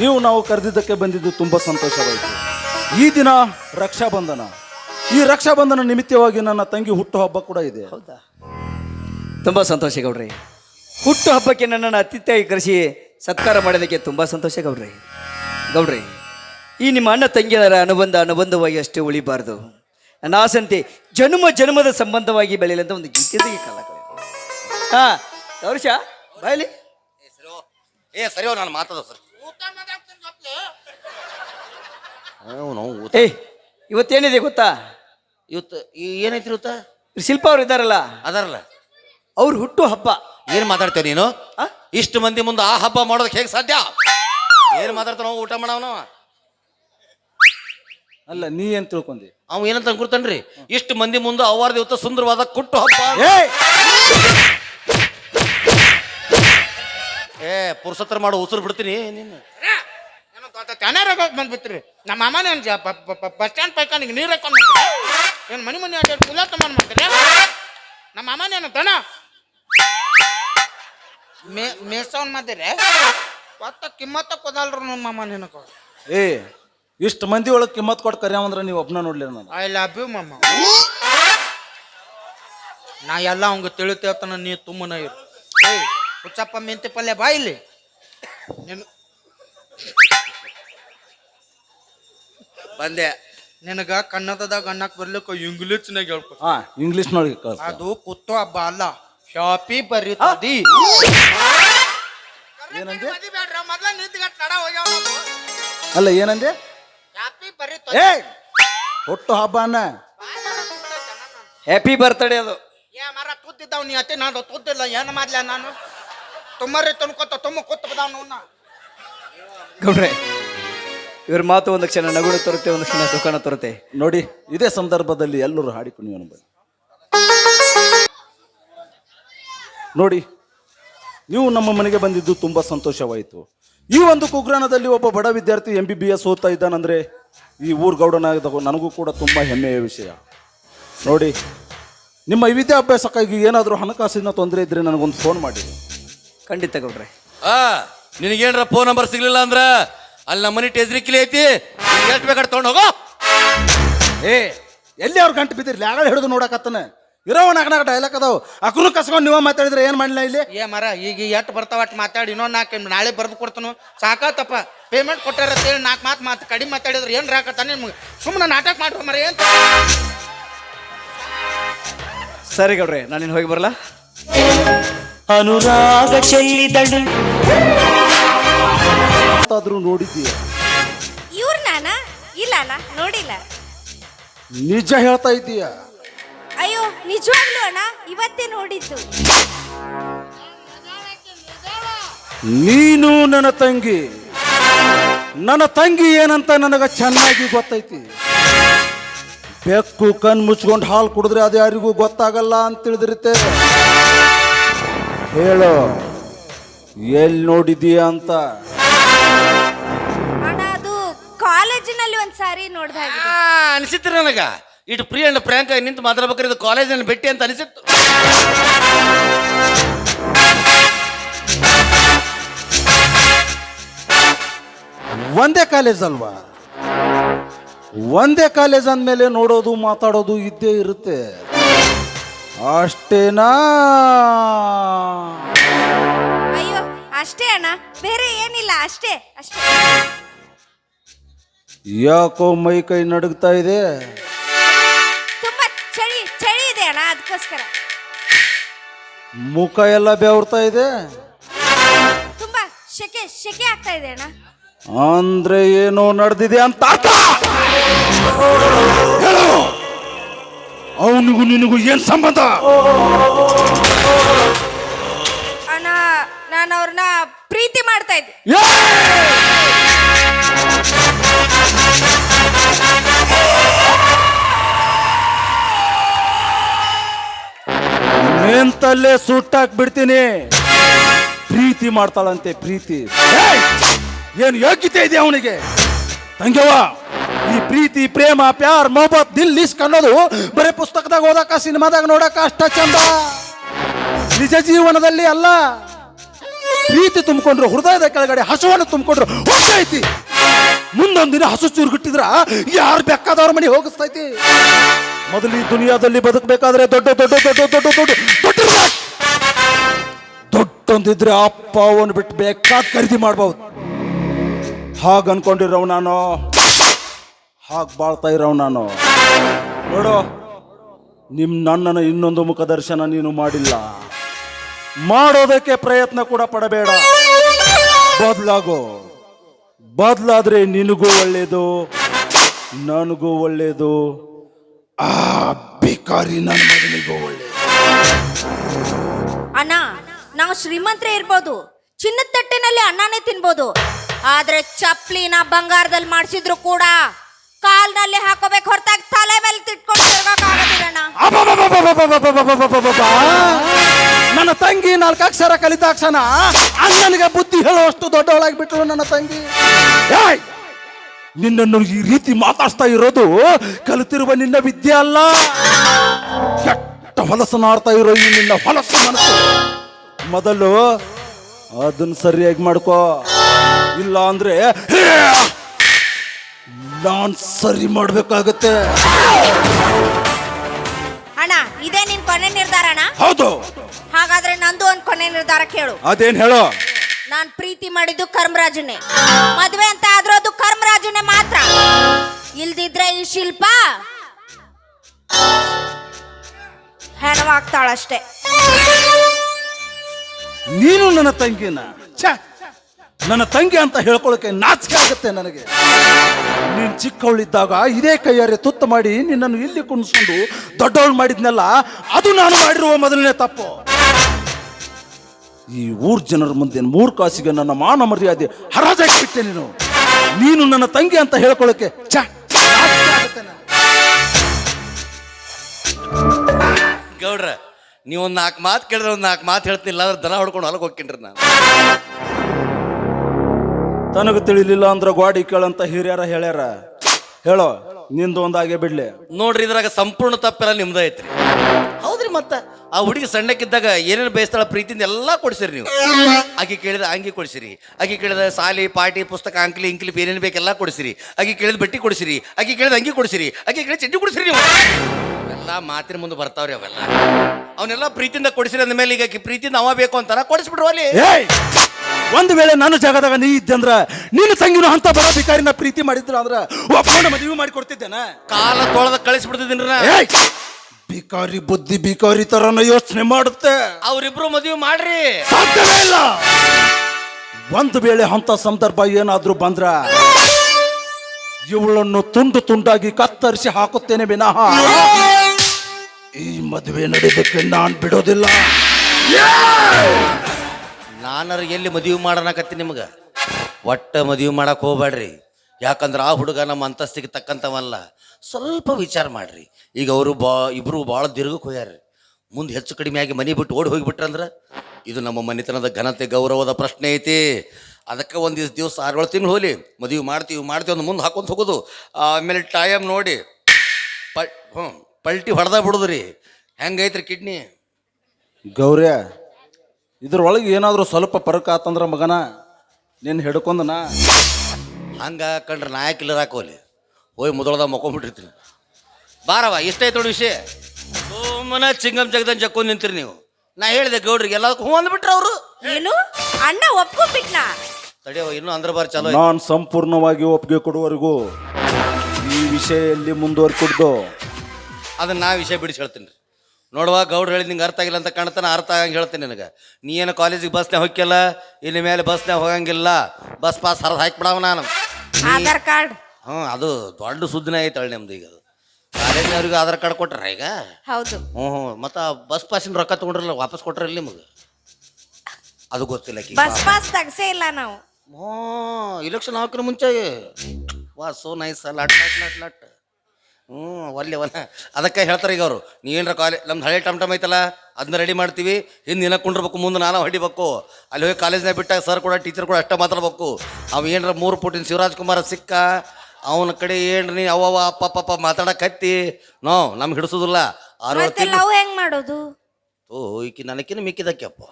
ನೀವು ನಾವು ಕರೆದಿದ್ದಕ್ಕೆ ಬಂದಿದ್ದು ತುಂಬ ಸಂತೋಷವಾಯಿತು. ಈ ದಿನ ರಕ್ಷಾಬಂಧನ. ಈ ರಕ್ಷಾಬಂಧನ ನಿಮಿತ್ತವಾಗಿ ನನ್ನ ತಂಗಿ ಹುಟ್ಟುಹಬ್ಬ ಕೂಡ ಇದೆ. ಹೌದಾ? ತುಂಬ ಸಂತೋಷ ಗೌಡ್ರಿ. ಹುಟ್ಟು ಹಬ್ಬಕ್ಕೆ ನನ್ನನ್ನು ಅತಿಥಿಯಾಗಿ ಕರೆಸಿ ಸತ್ಕಾರ ಮಾಡೋದಕ್ಕೆ ತುಂಬ ಸಂತೋಷ ಗೌಡ್ರಿ. ಗೌಡ್ರಿ ಈ ನಿಮ್ಮ ಅಣ್ಣ ತಂಗಿಯರ ಅನುಬಂಧ ಅನುಬಂಧವಾಗಿ ಅಷ್ಟೇ ಉಳಿಬಾರ್ದು. ನನ್ನ ಆಸಂತೆ ಜನ್ಮ ಜನ್ಮದ ಸಂಬಂಧವಾಗಿ ಬೆಳೆಯಲಿ ಅಂತ ಒಂದು ಗೀತೆಗೆ ಕಾಲ ಹಾ ಗೌರೀಶ ಬಾಯ್ಲಿ. ಏ ಸರಿ ನಾನು ಮಾತಾಡೋದು ಸರ್. ಏ ಇವತ್ತೇನಿದೆ ಗೊತ್ತಾ? ಇವತ್ತು ಏನೈತಿ ಇವತ್ತ ಶಿಲ್ಪ ಅವ್ರು ಇದ್ದಾರಲ್ಲ? ಅದಾರಲ್ಲ. ಅವ್ರು ಹುಟ್ಟು ಹಬ್ಬ. ಏನ್ ಮಾತಾಡ್ತೇವೆ ನೀನು? ಆ? ಇಷ್ಟು ಮಂದಿ ಮುಂದೆ ಆ ಹಬ್ಬ ಮಾಡೋದಕ್ಕೆ ಹೇಗೆ ಸಾಧ್ಯ? ಏನ್ ಮಾತಾಡ್ತಾನ ಊಟ ಮಾಡವನ? ಅಲ್ಲ ನೀ ಏನ್ ತಿಳ್ಕೊಂಡಿ ಅವ್ ಏನಂತ ಅನ್ಕೊಡ್ತಾನ್ರಿ ಇಷ್ಟು ಮಂದಿ ಮುಂದೆ ಅವ್ವಾರ್ದ ಇವತ್ತು ಸುಂದರವಾದ ಕುಟ್ಟು ಹಬ್ಬ. ಏಯ್! ಏ ಪುರುಷತ್ರ ಮಾಡೋ ಉಸಿರು ಬಿಡ್ತೀನಿ ನೀನು ಚೆನ್ನಾಗಿ ಬಂದ್ಬಿಟ್ರಿ. ನಮ್ಮ ಅಮ್ಮನ ಬಸ್ ಸ್ಟ್ಯಾಂಡ್ ಪೈಕಾನಿಗೆ ನೀರು ಹಾಕೊಂಡು ಏನು ಮನಿ ಮನೆ ಅಡ್ಡ ಕುಲ ತಮ್ಮ ಮಾಡ್ತಾರೆ? ನಮ್ಮ ಅಮ್ಮನೇನು ದನ ಮೇ ಮೇಸವನ್ ಮಾದಿರಿ ಒತ್ತ ಕಿಮ್ಮತ್ತ ಕೊದಲ್ರು ನಮ್ಮ ಅಮ್ಮ ನಿನಕ ಏ ಇಷ್ಟು ಮಂದಿ ಒಳಗೆ ಕಿಮ್ಮತ್ ಕೊಟ್ಟು ಕರ್ಯಾವಂದ್ರೆ ನೀವು ಒಬ್ಬನ ನೋಡ್ಲಿ ನಾನು. ಐ ಲವ್ ಯು ಮಮ್ಮ ನಾ ಎಲ್ಲ ಅವಂಗ ತಿಳಿತೇಳ್ತಾನ ನೀ ತುಂಬನ ಇರು. ಏ ಹುಚ್ಚಪ್ಪ ಮೆಂತಿ ಪಲ್ಯ ಬಾ ಇಲ್ಲಿ. ನಿನ್ ಬಂದೆ. ನಿನಗ ಕನ್ನಡದಾಗ ಅನ್ನಕ್ ಬರ್ಲಿಕ್ಕ ಇಂಗ್ಲೀಷ್ನಾಗ ಹೇಳ್ಕೊ ಹಾ ಇಂಗ್ಲೀಷ್ನೊಳಗೆ ಕಳ್ಸ. ಅದು ಕುತ್ತು ಹಬ್ಬ ಅಲ್ಲ. ಶಾಪಿ ಬರೀತದಿ ಏನಂದೆ? ಮೊದಲ ನಿಂತ್ಗಟ್ ನಡ ಹೋಗ್ಯಾವ ಅಲ್ಲ ಏನಂದೆ? ಶಾಪಿ ಬರೀತದಿ ಏ ಹುಟ್ಟು ಹಬ್ಬನ ಹ್ಯಾಪಿ ಬರ್ತಡೇ ಅದು. ಏ ಮರ ತುದ್ದಿದ್ದಾವ್ ನೀ ಅತ್ತೆ ನಾನು ತುದ್ದಿಲ್ಲ ಏನು ಮಾಡ್ಲ ನಾನು? ತುಮ್ಮರಿ ತುನ್ಕೋತ ತುಂಬ ಕೂತ್ ಬಿದ್ದಾವ್ ನೋಡ್ನ ಗೌಡ್ರೆ ಇವ್ರ ಮಾತು ಒಂದು ಕ್ಷಣ ನಗುಳು ತರುತ್ತೆ ಒಂದು ಕ್ಷಣ ದುಃಖನ ತರುತ್ತೆ. ನೋಡಿ ಇದೇ ಸಂದರ್ಭದಲ್ಲಿ ಎಲ್ಲರೂ ಹಾಡಿಕೊಂಡು ಬನ್ನಿ. ನೋಡಿ ನೀವು ನಮ್ಮ ಮನೆಗೆ ಬಂದಿದ್ದು ತುಂಬ ಸಂತೋಷವಾಯಿತು. ಈ ಒಂದು ಕುಗ್ರಾಣದಲ್ಲಿ ಒಬ್ಬ ಬಡ ವಿದ್ಯಾರ್ಥಿ ಎಂ ಬಿ ಬಿ ಎಸ್ ಓದ್ತಾ ಇದ್ದಾನಂದ್ರೆ ಈ ಊರ್ ಗೌಡನಾಗಿದ್ದ ನನಗೂ ಕೂಡ ತುಂಬ ಹೆಮ್ಮೆಯ ವಿಷಯ. ನೋಡಿ ನಿಮ್ಮ ಈ ವಿದ್ಯಾಭ್ಯಾಸಕ್ಕಾಗಿ ಏನಾದರೂ ಹಣಕಾಸಿನ ತೊಂದರೆ ಇದ್ದರೆ ನನಗೊಂದು ಫೋನ್ ಮಾಡಿ. ಖಂಡಿತ ಗೌಡ್ರೆ. ಆ ನಿನಗೇನ್ರ ಫೋನ್ ನಂಬರ್ ಸಿಗ್ಲಿಲ್ಲ ಅಂದ್ರ ಅಲ್ಲಿ ನಮ್ಮ ಮನೆ ಟೇಜ್ರಿಕ್ಲಿ ಐತಿ ಎಷ್ಟು ಬೇಕಾದ್ರೆ ತೊಗೊಂಡು ಹೋಗೋ. ಏ ಎಲ್ಲಿ ಅವ್ರು ಗಂಟು ಬಿದ್ದಿರ್ಲಿ? ಆಗ ಹಿಡಿದು ನೋಡಕತ್ತಾನೆ ಇರೋ ನಾಲ್ಕು ನಾಲ್ಕು ಡೈಲಾಗ್ ಅದಾವ. ಅಕ್ರು ಕಸ್ಕೊಂಡು ನೀವು ಮಾತಾಡಿದ್ರೆ ಏನು ಮಾಡಲಿಲ್ಲ ಇಲ್ಲಿ? ಏ ಮರ ಈಗ ಎಟ್ ಬರ್ತಾವ ಅಟ್ ಮಾತಾಡಿ ಇನ್ನೊಂದು ನಾಲ್ಕು ನಾಳೆ ಬರ್ದು ಕೊಡ್ತಾನು. ಸಾಕಾತಪ್ಪ. ಪೇಮೆಂಟ್ ಕೊಟ್ಟಾರ ಅಂತೇಳಿ ನಾಲ್ಕು ಮಾತು ಮಾತು ಕಡಿಮೆ ಮಾತಾಡಿದ್ರೆ ಏನು ರಾಕತ್ತ ನಿಮ್ಗೆ? ಸುಮ್ಮನೆ ನಾಟಕ ಮಾಡುವ ಮರ ಏನು ಸರಿ ಗೌಡ್ರೆ ನಾನಿನ್ ಹೋಗಿ ಬರಲಾ? ಅನುರಾಗ ಚೆಲ್ಲಿದಳು. ಯಾವತ್ತಾದ್ರೂ ನೋಡಿದ್ದೀಯ? ಇವ್ರ ನಾನಾ? ಇಲ್ಲ ಅಲ್ಲ ನೋಡಿಲ್ಲ. ನಿಜ ಹೇಳ್ತಾ ಇದ್ದೀಯ? ಅಯ್ಯೋ ನಿಜವಾಗ್ಲೂ ಅಣ್ಣ? ಇವತ್ತೇ ನೋಡಿದ್ದು. ನೀನು ನನ್ನ ತಂಗಿ. ನನ್ನ ತಂಗಿ ಏನಂತ ನನಗೆ ಚೆನ್ನಾಗಿ ಗೊತ್ತೈತಿ. ಬೆಕ್ಕು ಕಣ್ ಮುಚ್ಕೊಂಡು ಹಾಲು ಕುಡಿದ್ರೆ ಅದು ಯಾರಿಗೂ ಗೊತ್ತಾಗಲ್ಲ ಅಂತ ತಿಳಿದಿರುತ್ತೆ. ಹೇಳು ಎಲ್ಲಿ ನೋಡಿದೀಯ ಅಂತ? ಅಣ್ಣ ಅದು ಕಾಲೇಜಿನಲ್ಲಿ ಒಂದ್ಸಾರಿ ನೋಡ್ದ ಅನ್ಸಿತ್ರ ಅನಿಸಿತ್ತು ನನಗ. ಇಟ್ಟು ಪ್ರೀ ಅಂಡ್ ಪ್ರ್ಯಾಂಕ್ ಆಗಿ ನಿಂತು ಮಾತಾಡ್ಬೇಕಾದ್ರೆ ಇದು ಕಾಲೇಜಿನಲ್ಲಿ ಭೇಟಿ ಅಂತ ಅನಿಸಿತ್ತು. ಒಂದೇ ಕಾಲೇಜ್ ಅಲ್ವಾ? ಒಂದೇ ಕಾಲೇಜ್ ಅಂದಮೇಲೆ ನೋಡೋದು ಮಾತಾಡೋದು ಇದ್ದೇ ಇರುತ್ತೆ. ಅಷ್ಟೇನಾ? ಅಯ್ಯೋ ಅಷ್ಟೇ ಅಣ್ಣ. ಬೇರೆ ಏನಿಲ್ಲ ಅಷ್ಟೇ ಅಷ್ಟೇ. ಯಾಕೋ ಮೈ ಕೈ ನಡುಗ್ತಾ ಇದೆ? ಅದಕ್ಕೋಸ್ಕರ. ಮುಖ ಎಲ್ಲ ಬೆವರ್ತಾ ಇದೆ? ತುಂಬಾ ಶೆಕೆ ಶೆಕೆ ಆಗ್ತಾ ಇದೆ ಅಣ್ಣ. ಅಂದ್ರೆ ಏನೋ ನಡೆದಿದೆ ಅಂತ ಅರ್ಥ? ಅವನಿಗೂ ನಿನಗೂ ಏನ್ ಸಂಬಂಧ? ಅಣ್ಣ ನಾನು ಅವ್ರನ್ನ ಪ್ರೀತಿ ಮಾಡ್ತಾ ಇದ್ದೆ. ನಿಂತಲ್ಲೇ ಸುಟ್ಟಾಕ್ ಬಿಡ್ತೀನಿ ಪ್ರೀತಿ ಮಾಡ್ತಾಳಂತೆ ಪ್ರೀತಿ. ಏನ್ ಯೋಗ್ಯತೆ ಇದೆ ಅವನಿಗೆ? ತಂಗ್ಯವ್ವ, ಈ ಪ್ರೀತಿ, ಪ್ರೇಮ, ಪ್ಯಾರ್ ಮೊಹಬತ್ ದಿಲ್ ಇಸ್ಕ್ ಅನ್ನೋದು ಬರೀ ಪುಸ್ತಕದಾಗ ಓದಕ, ಸಿನಿಮಾದಾಗ ನೋಡಕ ಅಷ್ಟ ಚಂದ. ನಿಜ ಜೀವನದಲ್ಲಿ ಅಲ್ಲ. ಪ್ರೀತಿ ತುಂಬಿಕೊಂಡ್ರು, ಹೃದಯದ ಕೆಳಗಡೆ ಹಸುವನ್ನು ತುಂಬಿಕೊಂಡ್ರು ಹೋಗ್ತೈತಿ ಮುಂದೊಂದ್ ದಿನ ಹಸು ಚೂರುಗಿಟ್ಟಿದ್ರ ಯಾರು ಬೇಕಾದವ್ರ ಮನೆ ಹೋಗಿಸ್ತೈತಿ? ಮೊದಲು ಈ ದುನಿಯಾದಲ್ಲಿ ಬದುಕಬೇಕಾದ್ರೆ ದೊಡ್ಡ ದೊಡ್ಡ ದೊಡ್ಡ ದೊಡ್ಡ ದೊಡ್ಡ ದೊಡ್ಡ ದೊಡ್ಡೊಂದಿದ್ರೆ ಅಪ್ಪ ಅವನು ಬಿಟ್ಟು ಬೇಕಾದ ಖರೀದಿ ಮಾಡ್ಬೋದು. ಹಾಗ ಅನ್ಕೊಂಡಿರವ್ ನಾನು. ಹಾಗೆ ಬಾಳ್ತಾ ಇರವ್ ನಾನು. ನೋಡು, ನಿಮ್ ನನ್ನನ ಇನ್ನೊಂದು ಮುಖದರ್ಶನ ನೀನು ಮಾಡಿಲ್ಲ. ಮಾಡೋದಕ್ಕೆ ಪ್ರಯತ್ನ ಕೂಡ ಪಡಬೇಡ. ಬದಲಾಗೋ. ಬದಲಾದ್ರೆ ನಿನಗೂ ಒಳ್ಳೇದು ನನಗೂ ಒಳ್ಳೇದು. ಆ ಬೇಕಾರಿ ನನ್ನ ಮಗನಿಗೂ ಒಳ್ಳೇದು. ಅಣ್ಣ ನಾವು ಶ್ರೀಮಂತರೇ ಇರ್ಬೋದು. ಚಿನ್ನದ ತಟ್ಟೆನಲ್ಲಿ ಅಣ್ಣನೇ ತಿನ್ಬೋದು. ಆದ್ರೆ ಚಪ್ಲಿನ ಬಂಗಾರದಲ್ಲಿ ಮಾಡಿಸಿದ್ರು ಕೂಡ ಕಾಲ್ನಲ್ಲಿ ಹಾಕೋಬೇಕು ಹೊರತಾಗಿ ತಲೆ ಮೇಲೆ ತಿಟ್ಕೊಂಡು ಅಬ್ಬಬ್ಬಬ್ಬಬ್ಬಬ್ಬಬ್ಬಬ್ಬಬ್ಬಬ್ಬಬ್ಬಬ್ಬ. ನನ್ನ ತಂಗಿ ನಾಲ್ಕು ಅಕ್ಷರ ಕಲಿತಾಕ್ಷಣ. ಅಣ್ಣನಿಗೆ ಬುದ್ಧಿ ಹೇಳುವಷ್ಟು ದೊಡ್ಡವಳಾಗಿ ಬಿಟ್ಟಳು ನನ್ನ ತಂಗಿ. ಏಯ್! ನಿನ್ನನ್ನು ಈ ರೀತಿ ಮಾತಾಡ್ತಾ ಇರೋದು ಕಲಿತಿರುವ ನಿನ್ನ ವಿದ್ಯೆ ಅಲ್ಲ. ಕೆಟ್ಟ ಹೊಲಸನಾಡ್ತಾ ಇರೋ ಈ ನಿನ್ನ ಹೊಲಸು ಮನಸ್ಸು. ಮೊದಲು ಅದನ್ನ ಸರಿಯಾಗಿ ಮಾಡ್ಕೋ. ಇಲ್ಲ ಅಂದ್ರೆ ನಾನ್ ಸರಿ ಮಾಡ್ಬೇಕಾಗತ್ತೆ. ಅಣ್ಣ ಇದೇ ನಿನ್ ಕೊನೆ ನಿರ್ಧಾರ ಅಣ್ಣ? ಹೌದು. ಹಾಗಾದ್ರೆ ನಂದು ಒಂದ್ ಕೊನೆ ನಿರ್ಧಾರ ಕೇಳು. ಅದೇನ್ ಹೇಳೋ? ನಾನ್ ಪ್ರೀತಿ ಮಾಡಿದ್ದು ಕರ್ಮರಾಜನೇ. ಮದ್ವೆ ಅಂತ ಆದ್ರೂ ಅದು ಕರ್ಮರಾಜನೇ ಮಾತ್ರ. ಇಲ್ದಿದ್ರೆ ಈ ಶಿಲ್ಪ ಹೆಣವಾಗ್ತಾಳಷ್ಟೇ ನೀನು ನನ್ನ ತಂಗಿನ? ಛೆ! ನನ್ನ ತಂಗಿ ಅಂತ ಹೇಳ್ಕೊಳಕ್ಕೆ ನಾಚಿಕೆ ಆಗುತ್ತೆ ನನಗೆ. ನೀನ್ ಚಿಕ್ಕವಳಿದ್ದಾಗ ಇದೇ ಕೈಯಾರೆ ತುತ್ತ ಮಾಡಿ ನಿನ್ನನ್ನು ಇಲ್ಲಿ ಕುಣಿಸ್ಕೊಂಡು ದೊಡ್ಡವಳು ಮಾಡಿದ್ನಲ್ಲ ಅದು ನಾನು ಮಾಡಿರುವ ಮೊದಲನೇ ತಪ್ಪು. ಈ ಊರ್ ಜನರ ಮುಂದೆ ಮೂರ್ ಕಾಸಿಗೆ ನನ್ನ ಮಾನ ಮರ್ಯಾದೆ ಹರಾಜಾಗಿಬಿಟ್ಟೆ ನೀನು. ನೀನು ನನ್ನ ತಂಗಿ ಅಂತ ಹೇಳ್ಕೊಳಕ್ಕೆ ಚ. ಗೌಡ್ರ ನೀವು ಒಂದು ನಾಲ್ಕು ಮಾತು ಕೇಳಿದ್ರೆ ಒಂದು ನಾಲ್ಕು ಮಾತು ಹೇಳ್ತಿಲ್ಲ ಅಂದ್ರೆ ದನ ಹೊಡ್ಕೊಂಡು ಹೊಲಕ್ಕೆ ಹೋಗ್ತೀನಿ ನಾನು. ತನಗೆ ತಿಳಿಲಿಲ್ಲ ಅಂದ್ರೆ ಗ್ವಾಡಿ ಕೇಳಂತ ಹಿರಿಯರ ಹೇಳ್ಯಾರ. ಹೇಳೋ ನಿಂದು ಒಂದಾಗೆ ಬಿಡ್ಲಿ. ನೋಡ್ರಿ ಇದ್ರಾಗ ಸಂಪೂರ್ಣ ತಪ್ಪೆಲ್ಲ ನಿಮ್ದು ಐತ್ರಿ. ಹೌದ್ರಿ ಮತ್ತ ಆ ಹುಡುಗಿ ಸಣ್ಣಕ್ಕಿದ್ದಾಗ ಏನೇನು ಬೇಯಿಸ್ತಾಳ ಪ್ರೀತಿಯಿಂದ ಎಲ್ಲ ಕೊಡ್ಸಿರಿ ನೀವು. ಆಕೆ ಕೇಳಿದ ಅಂಗಿ ಕೊಡಿಸಿರಿ. ಆಕೆ ಕೇಳಿದ ಸಾಲಿ ಪಾಟಿ ಪುಸ್ತಕ ಅಂಕ್ಲಿ ಇಂಕ್ಲಿ ಏನೇನು ಬೇಕೆಲ್ಲ ಕೊಡಿಸಿರಿ. ಆಕೆ ಕೇಳಿದ ಬಟ್ಟಿ ಕೊಡಿಸಿರಿ. ಆಕೆ ಕೇಳಿದ ಅಂಗಿ ಕೊಡಿಸಿರಿ. ಆಕೆ ಕೇಳಿದ ಚಡ್ಡಿ ಕೊಡಿಸಿರಿ ನೀವು. ಎಲ್ಲ ಮಾತಿನ ಮುಂದೆ ಬರ್ತಾವ್ರಿ ಅವೆಲ್ಲ. ಅವನ್ನೆಲ್ಲ ಪ್ರೀತಿಯಿಂದ ಕೊಡಿಸಿರಿ ಅಂದ ಮೇಲೆ ಈಗ ಆಕಿ ಪ್ರೀತಿಯಿಂದ ಅವ ಬೇಕು ಅಂತಾನ ಕೊಡಿಸ್ಬಿಡ್ರು ಅಲ್ಲಿ. ಒಂದ್ ವೇಳೆ ನಾನು ಜಾಗದಾಗ ನೀ ಇದ್ದಂದ್ರ ನೀನು ತಂಗಿನ ಅಂತ ಬರೋ ಭಿಕಾರಿನ ಪ್ರೀತಿ ಮಾಡಿದ್ರ ಅಂದ್ರ ಒಪ್ಕೊಂಡು ಮದುವೆ ಮಾಡಿ ಕೊಡ್ತಿದ್ದೇನೆ. ಕಾಲ ತೊಳೆದ ಕಳಿಸ್ಬಿಡ್ತಿದ್ದೀನಿ ಭಿಕಾರಿ ಬುದ್ಧಿ ಭಿಕಾರಿ ತರನ ಯೋಚನೆ ಮಾಡುತ್ತೆ. ಅವರಿಬ್ರು ಮದುವೆ ಮಾಡ್ರಿ. ಸಾಧ್ಯವೇ ಇಲ್ಲ. ಒಂದು ವೇಳೆ ಅಂತ ಸಂದರ್ಭ ಏನಾದ್ರೂ ಬಂದ್ರ ಇವಳನ್ನು ತುಂಡು ತುಂಡಾಗಿ ಕತ್ತರಿಸಿ ಹಾಕುತ್ತೇನೆ ವಿನಃ. ಈ ಮದುವೆ ನಡೆಯೋದಕ್ಕೆ ನಾನು ಬಿಡೋದಿಲ್ಲ. ನಾನರ ಎಲ್ಲಿ ಮದುವೆ ಮಾಡನಕತ್ತಿ ನಿಮ್ಗ? ಒಟ್ಟ ಮದುವೆ ಮಾಡಕ್ ಹೋಗ್ಬೇಡ್ರಿ. ಯಾಕಂದ್ರೆ ಆ ಹುಡುಗ ನಮ್ಮ ಅಂತಸ್ತಿಗೆ ತಕ್ಕಂತವಲ್ಲ. ಸ್ವಲ್ಪ ವಿಚಾರ ಮಾಡ್ರಿ. ಈಗ ಅವರು ಬಾ ಇಬ್ಬರು ಭಾಳ ದೀರ್ಘಕ್ಕೆ ಹೋಗ್ಯಾರ್ರಿ ಮುಂದೆ ಹೆಚ್ಚು ಕಡಿಮೆ ಆಗಿ ಮನೆ ಬಿಟ್ಟು ಓಡಿ ಹೋಗಿಬಿಟ್ರಂದ್ರೆ? ಇದು ನಮ್ಮ ಮನೆತನದ ಘನತೆ ಗೌರವದ ಪ್ರಶ್ನೆ ಐತಿ. ಅದಕ್ಕೆ ಒಂದಿಷ್ಟು ದಿವಸ ಆರೇಳು ತಿಂಗಳು ಹೋಲಿ ಮದುವೆ ಮಾಡ್ತೀವಿ ಮಾಡ್ತೀವಿ ಒಂದು ಮುಂದೆ ಹಾಕೊಂತ ಹೋಗೋದು. ಆಮೇಲೆ ಟೈಮ್ ನೋಡಿ ಪಲ್ ಹ್ಞೂ ಪಲ್ಟಿ ಹೊಡೆದ ಬಿಡೋದ್ರಿ. ಹೆಂಗೈತ್ರಿ ಕಿಡ್ನಿ? ಗೌರ್ಯ ಇದ್ರೊಳಗೆ ಏನಾದರೂ ಸ್ವಲ್ಪ ಪರಕ ಆತಂದ್ರೆ ಮಗನ ನೀನು ಹಿಡ್ಕೊಂಡು ನಾ. ಹಂಗೆ ಕಂಡ್ರೆ ಹಾಕೋಲಿ. ಹೋಯ್ ಮೊದಲದ ಮಕ್ಕೊಂಬಿಟ್ಟಿರ್ತೀನಿ ಬಾರವ ಇಷ್ಟೈತೆ ನೋಡಿ ವಿಷಯ. ಸುಮ್ಮನೆ ಚಿಂಗಮ್ ಜಗದನ್ ಜಕ್ಕೊಂಡು ನಿಂತೀರಿ ನೀವು. ನಾ ಹೇಳಿದೆ ಗೌಡ್ರಿಗೆ ಎಲ್ಲದಕ್ಕೂ ಹ್ಞೂ ಅಂದ್ಬಿಟ್ರೆ ಅವರು. ಏನು? ಅಣ್ಣ ಒಪ್ಕೊಂಡ್ಬಿಟ್ನಾ ತಡೆಯವ ಇನ್ನೂ ಅಂದ್ರ ಬಾರಿ ಚಲೋ ಐತಿ. ನಾನು ಸಂಪೂರ್ಣವಾಗಿ ಒಪ್ಪಿಗೆ ಕೊಡುವವರೆಗೂ ಈ ವಿಷಯ ಎಲ್ಲಿ ಮುಂದುವರ್ಕೊಡ್ದು? ಅದನ್ನ ನಾ ವಿಷಯ ಬಿಡಿಸಿ ಹೇಳ್ತೀನಿ ರೀ. ನೋಡುವ ಗೌಡ್ರು ಹೇಳಿದ್ ನಿಂಗೆ ಅರ್ಥ ಆಗಿಲ್ಲ ಅಂತ ಕಾಣ್ತಾನೆ ಅರ್ಥ ಆಗಂಗೆ ಹೇಳ್ತೀನಿ ನಿನಗೆ. ನೀ ಏನು ಕಾಲೇಜಿಗೆ ಬಸ್ನೇ ಹೋಗ್ಯಲ್ಲ ಇಲ್ಲಿ ಮೇಲೆ ಬಸ್ನೇ ಹೋಗಂಗಿಲ್ಲ. ಬಸ್ ಪಾಸ್ ಹರಿದು ಹಾಕಿಬಿಡವ ನಾನು. ಆಧಾರ್ ಕಾರ್ಡ್ ಹ್ಞೂ ಅದು ದೊಡ್ಡ ಸುದ್ದಿನ ಐತಳೆ ನಿಮ್ದು ಈಗ ಅದು. ಕಾಲೇಜಿನವ್ರಿಗೆ ಆಧಾರ್ ಕಾರ್ಡ್ ಕೊಟ್ರ ಈಗ? ಹೌದು. ಹ್ಞೂ ಹ್ಞೂ ಮತ್ತು ಬಸ್ ಪಾಸಿನ ರೊಕ್ಕ ತೊಗೊಂಡ್ರಲ್ಲ ವಾಪಸ್ ಕೊಟ್ರಲ್ಲ ನಿಮಗೆ? ಅದು ಗೊತ್ತಿಲ್ಲ ಆಕಿಗೆ. ಬಸ್ ಪಾಸ್ ತೆಗ್ಸೇ ಇಲ್ಲ ನಾವು. ಹ್ಞೂ ಇಲೆಕ್ಷನ್ ಹಾಕ್ರ ಮುಂಚೆ. ವಾ ಸೋ ನೈಸ್ ಲಟ್ ಲಟ್ ಲಟ್ ಲಟ್. ಹ್ಞೂ ಒಲ್ಲೆ ಒಲ್ಲ. ಅದಕ್ಕೆ ಹೇಳ್ತಾರೆ ಈಗ ಅವರು ನೀ ಏನರ ಕಾಲೇಜ್ ನಮ್ದು ಹಳೆ ಟಮ್ ಟಮ್ ಐತಲ್ಲ ಅದನ್ನ ರೆಡಿ ಮಾಡ್ತೀವಿ ಹಿಂದೆ ನಿನ್ನ ಕುಂಡ್ರಬೇಕು ಮುಂದೆ ನಾನು ಹೊಡಿಬೇಕು. ಅಲ್ಲಿ ಹೋಗಿ ಕಾಲೇಜ್ನಾಗ ಬಿಟ್ಟಾಗ ಸರ್ ಕೂಡ ಟೀಚರ್ ಕೂಡ ಅಷ್ಟೇ ಮಾತಾಡ್ಬೇಕು. ಅವ ಏನರ ಮೂರು ಪುಟಿನ ಶಿವರಾಜ್ ಕುಮಾರ ಸಿಕ್ಕ ಅವನ ಕಡೆ ಏನ್ರಿ ಅವ್ವ ಅಪ್ಪ ಪಪ್ಪ ಮಾತಾಡಕತ್ತಿ? ನೋ ನಮ್ಗೆ ಹಿಡಿಸೋದಿಲ್ಲ. ಆರು ಮತ್ತೆ ಲವ್ ಹೆಂಗ್ ಮಾಡೋದು? ಓ ಈಕಿ ನನಕಿನ ಮಿಕ್ಕಿದಕ್ಕೆಪ್ಪ.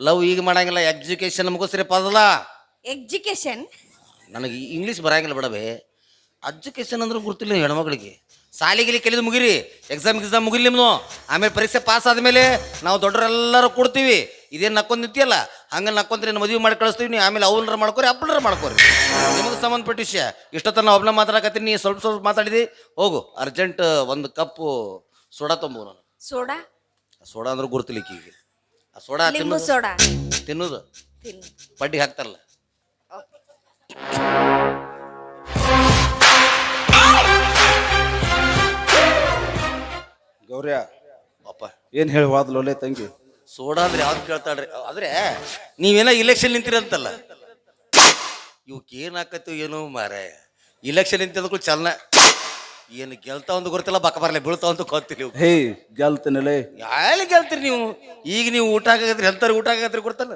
ಲವ್ ಈಗ ಮಾಡಂಗಿಲ್ಲ ಎಜುಕೇಶನ್ ಮುಗಿಸ್ರಿ ಅದಲ್ಲ. ಎಜುಕೇಶನ್ ನನಗೆ ಇಂಗ್ಲೀಷ್ ಬರಂಗಿಲ್ಲ ಬಿಡವೆ. ಎಜುಕೇಶನ್ ಅಂದ್ರೆ ಗುರ್ತಿಲ್ಲ ಹೆಣ್ಮಕ್ಳಿಗೆ. ಸಾಲಿಗಿಲಿ ಕಲಿದು ಮುಗಿರಿ. ಎಕ್ಸಾಮ್ ಎಕ್ಸಾಮ್ ಮುಗಿಲಿ ನಿಮ್ದು. ಆಮೇಲೆ ಪರೀಕ್ಷೆ ಪಾಸ್ ಆದಮೇಲೆ ನಾವು ದೊಡ್ಡರೆಲ್ಲರೂ ಕೊಡ್ತೀವಿ. ಇದೇನು ನಕ್ಕೊಂಡ್ ನಿಂತಿಯಲ್ಲ ಹಂಗೆ ನಕ್ಕೊಂತ ನೀನು ಮದುವೆ ಮಾಡಿ ಕಳಿಸ್ತೀವಿ ನೀವು ಆಮೇಲೆ ಅವನರ ಮಾಡ್ಕೊರಿ ಅಪ್ಪನರ ಮಾಡ್ಕೊರಿ. ನಿಮಗೆ ಸಂಬಂಧಪಟ್ಟ ವಿಷಯ. ಇಷ್ಟೊತ್ತ ನಾವು ಒಬ್ಬನ ಮಾತಾಡಕತ್ತೀನಿ ನೀ ಸ್ವಲ್ಪ ಸ್ವಲ್ಪ ಮಾತಾಡಿದಿ. ಹೋಗು ಅರ್ಜೆಂಟ್ ಒಂದು ಕಪ್ಪು ಸೋಡಾ ತೊಂಬು ನಾನು. ಸೋಡಾ? ಸೋಡಾ ಅಂದ್ರೆ ಗುರುತಲಿಕ್ಕೆ ಈಕಿಗೆ. ಆ ಸೋಡಾ ಲಿಂಬು ತಿನ್ನೋದು? ಸೋಡಾ. ತಿನ್ನೋದು? ತಿನ್ನು. ಪಡ್ಡಿಗೆ ಹಾಕ್ತಾರಲ್ಲ. ಗೌರ್ಯ ಅಪ್ಪ. ಏನು ಹೇಳಿ ಹೋದ್ಲೋಲೆ ತಂಗಿ? ಸೋಡಾ ಅಂದ್ರೆ ಯಾವ್ದು ಕೇಳ್ತಾಳ್ರಿ? ಆದ್ರೆ ನೀವೇನ ಇಲೆಕ್ಷನ್ ನಿಂತಿರಂತಲ್ಲ. ಇವಕ್ಕೆ ಏನ್ ಹಾಕತ್ತೋ ಏನೋ ಮಾರೆ ಇಲೆಕ್ಷನ್ ನಿಂತಿದ್ದಕ್ಕೂ ಚಲನ. ಏನು ಗೆಲ್ತಾವ ಅಂತ ಗೊತ್ತಿಲ್ಲ ಬಕ ಬರಲ್ಲ ಬೀಳ್ತಾವ ಅಂತ ಗೊತ್ತಿಲ್ಲ ಇವ್ಕೆ. ಹೇ ಗೆಲ್ತೀನಲೇ. ಯಾಳೆ ಗೆಲ್ತೀರಿ ನೀವು? ಈಗ ನೀವು ಊಟ ಆಗತ್ರಿ ಎಂತಾರು ಊಟ ಆಗತ್ರಿ ಗೊತ್ತಲ್ಲ?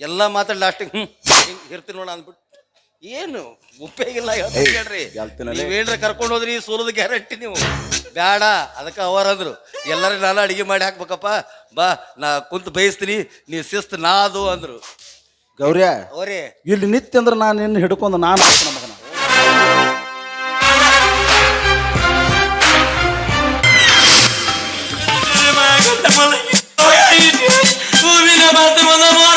ಎಲ್ಲ ಮಾತಾಡಿ ಲಾಸ್ಟಿಗೆ ಹ್ಞೂ ಹಿಂಗೆ ಇರ್ತೀನಿ ನೋಡ ಅಂದ್ಬಿಟ್ಟು. ಏನು? ಉಪ್ಪೇಗಿಲ್ಲ ಹೇಳ್ರಿ ಗೆಲ್ತೀನಲ್ಲ. ನೀವೇನ್ರ ಕರ್ಕೊಂಡು ಹೋದ್ರಿ ಸೋಲದ ಗ್ಯಾರಂಟಿ ನೀವು. ಬೇಡ ಅದಕ್ಕೆ ಅವರ್ ಅಂದ್ರು. ಎಲ್ಲರೂ ನಾನು ಅಡಿಗೆ ಮಾಡಿ ಹಾಕ್ಬೇಕಪ್ಪ. ಬಾ ನಾ ಕುಂತು ಬಯಸ್ತೀನಿ ನೀ ಶಿಸ್ತು ನಾದು ಅಂದ್ರು. ಗೌರ್ಯ ಅವರೇ ಇಲ್ಲಿ ನಿತ್ಯ ಅಂದ್ರೆ ನಾನು ನಿನ್ನ ಹಿಡ್ಕೊಂಡು ನಾನು ಹಾಕ್ತೀನಿ ಮಗನ.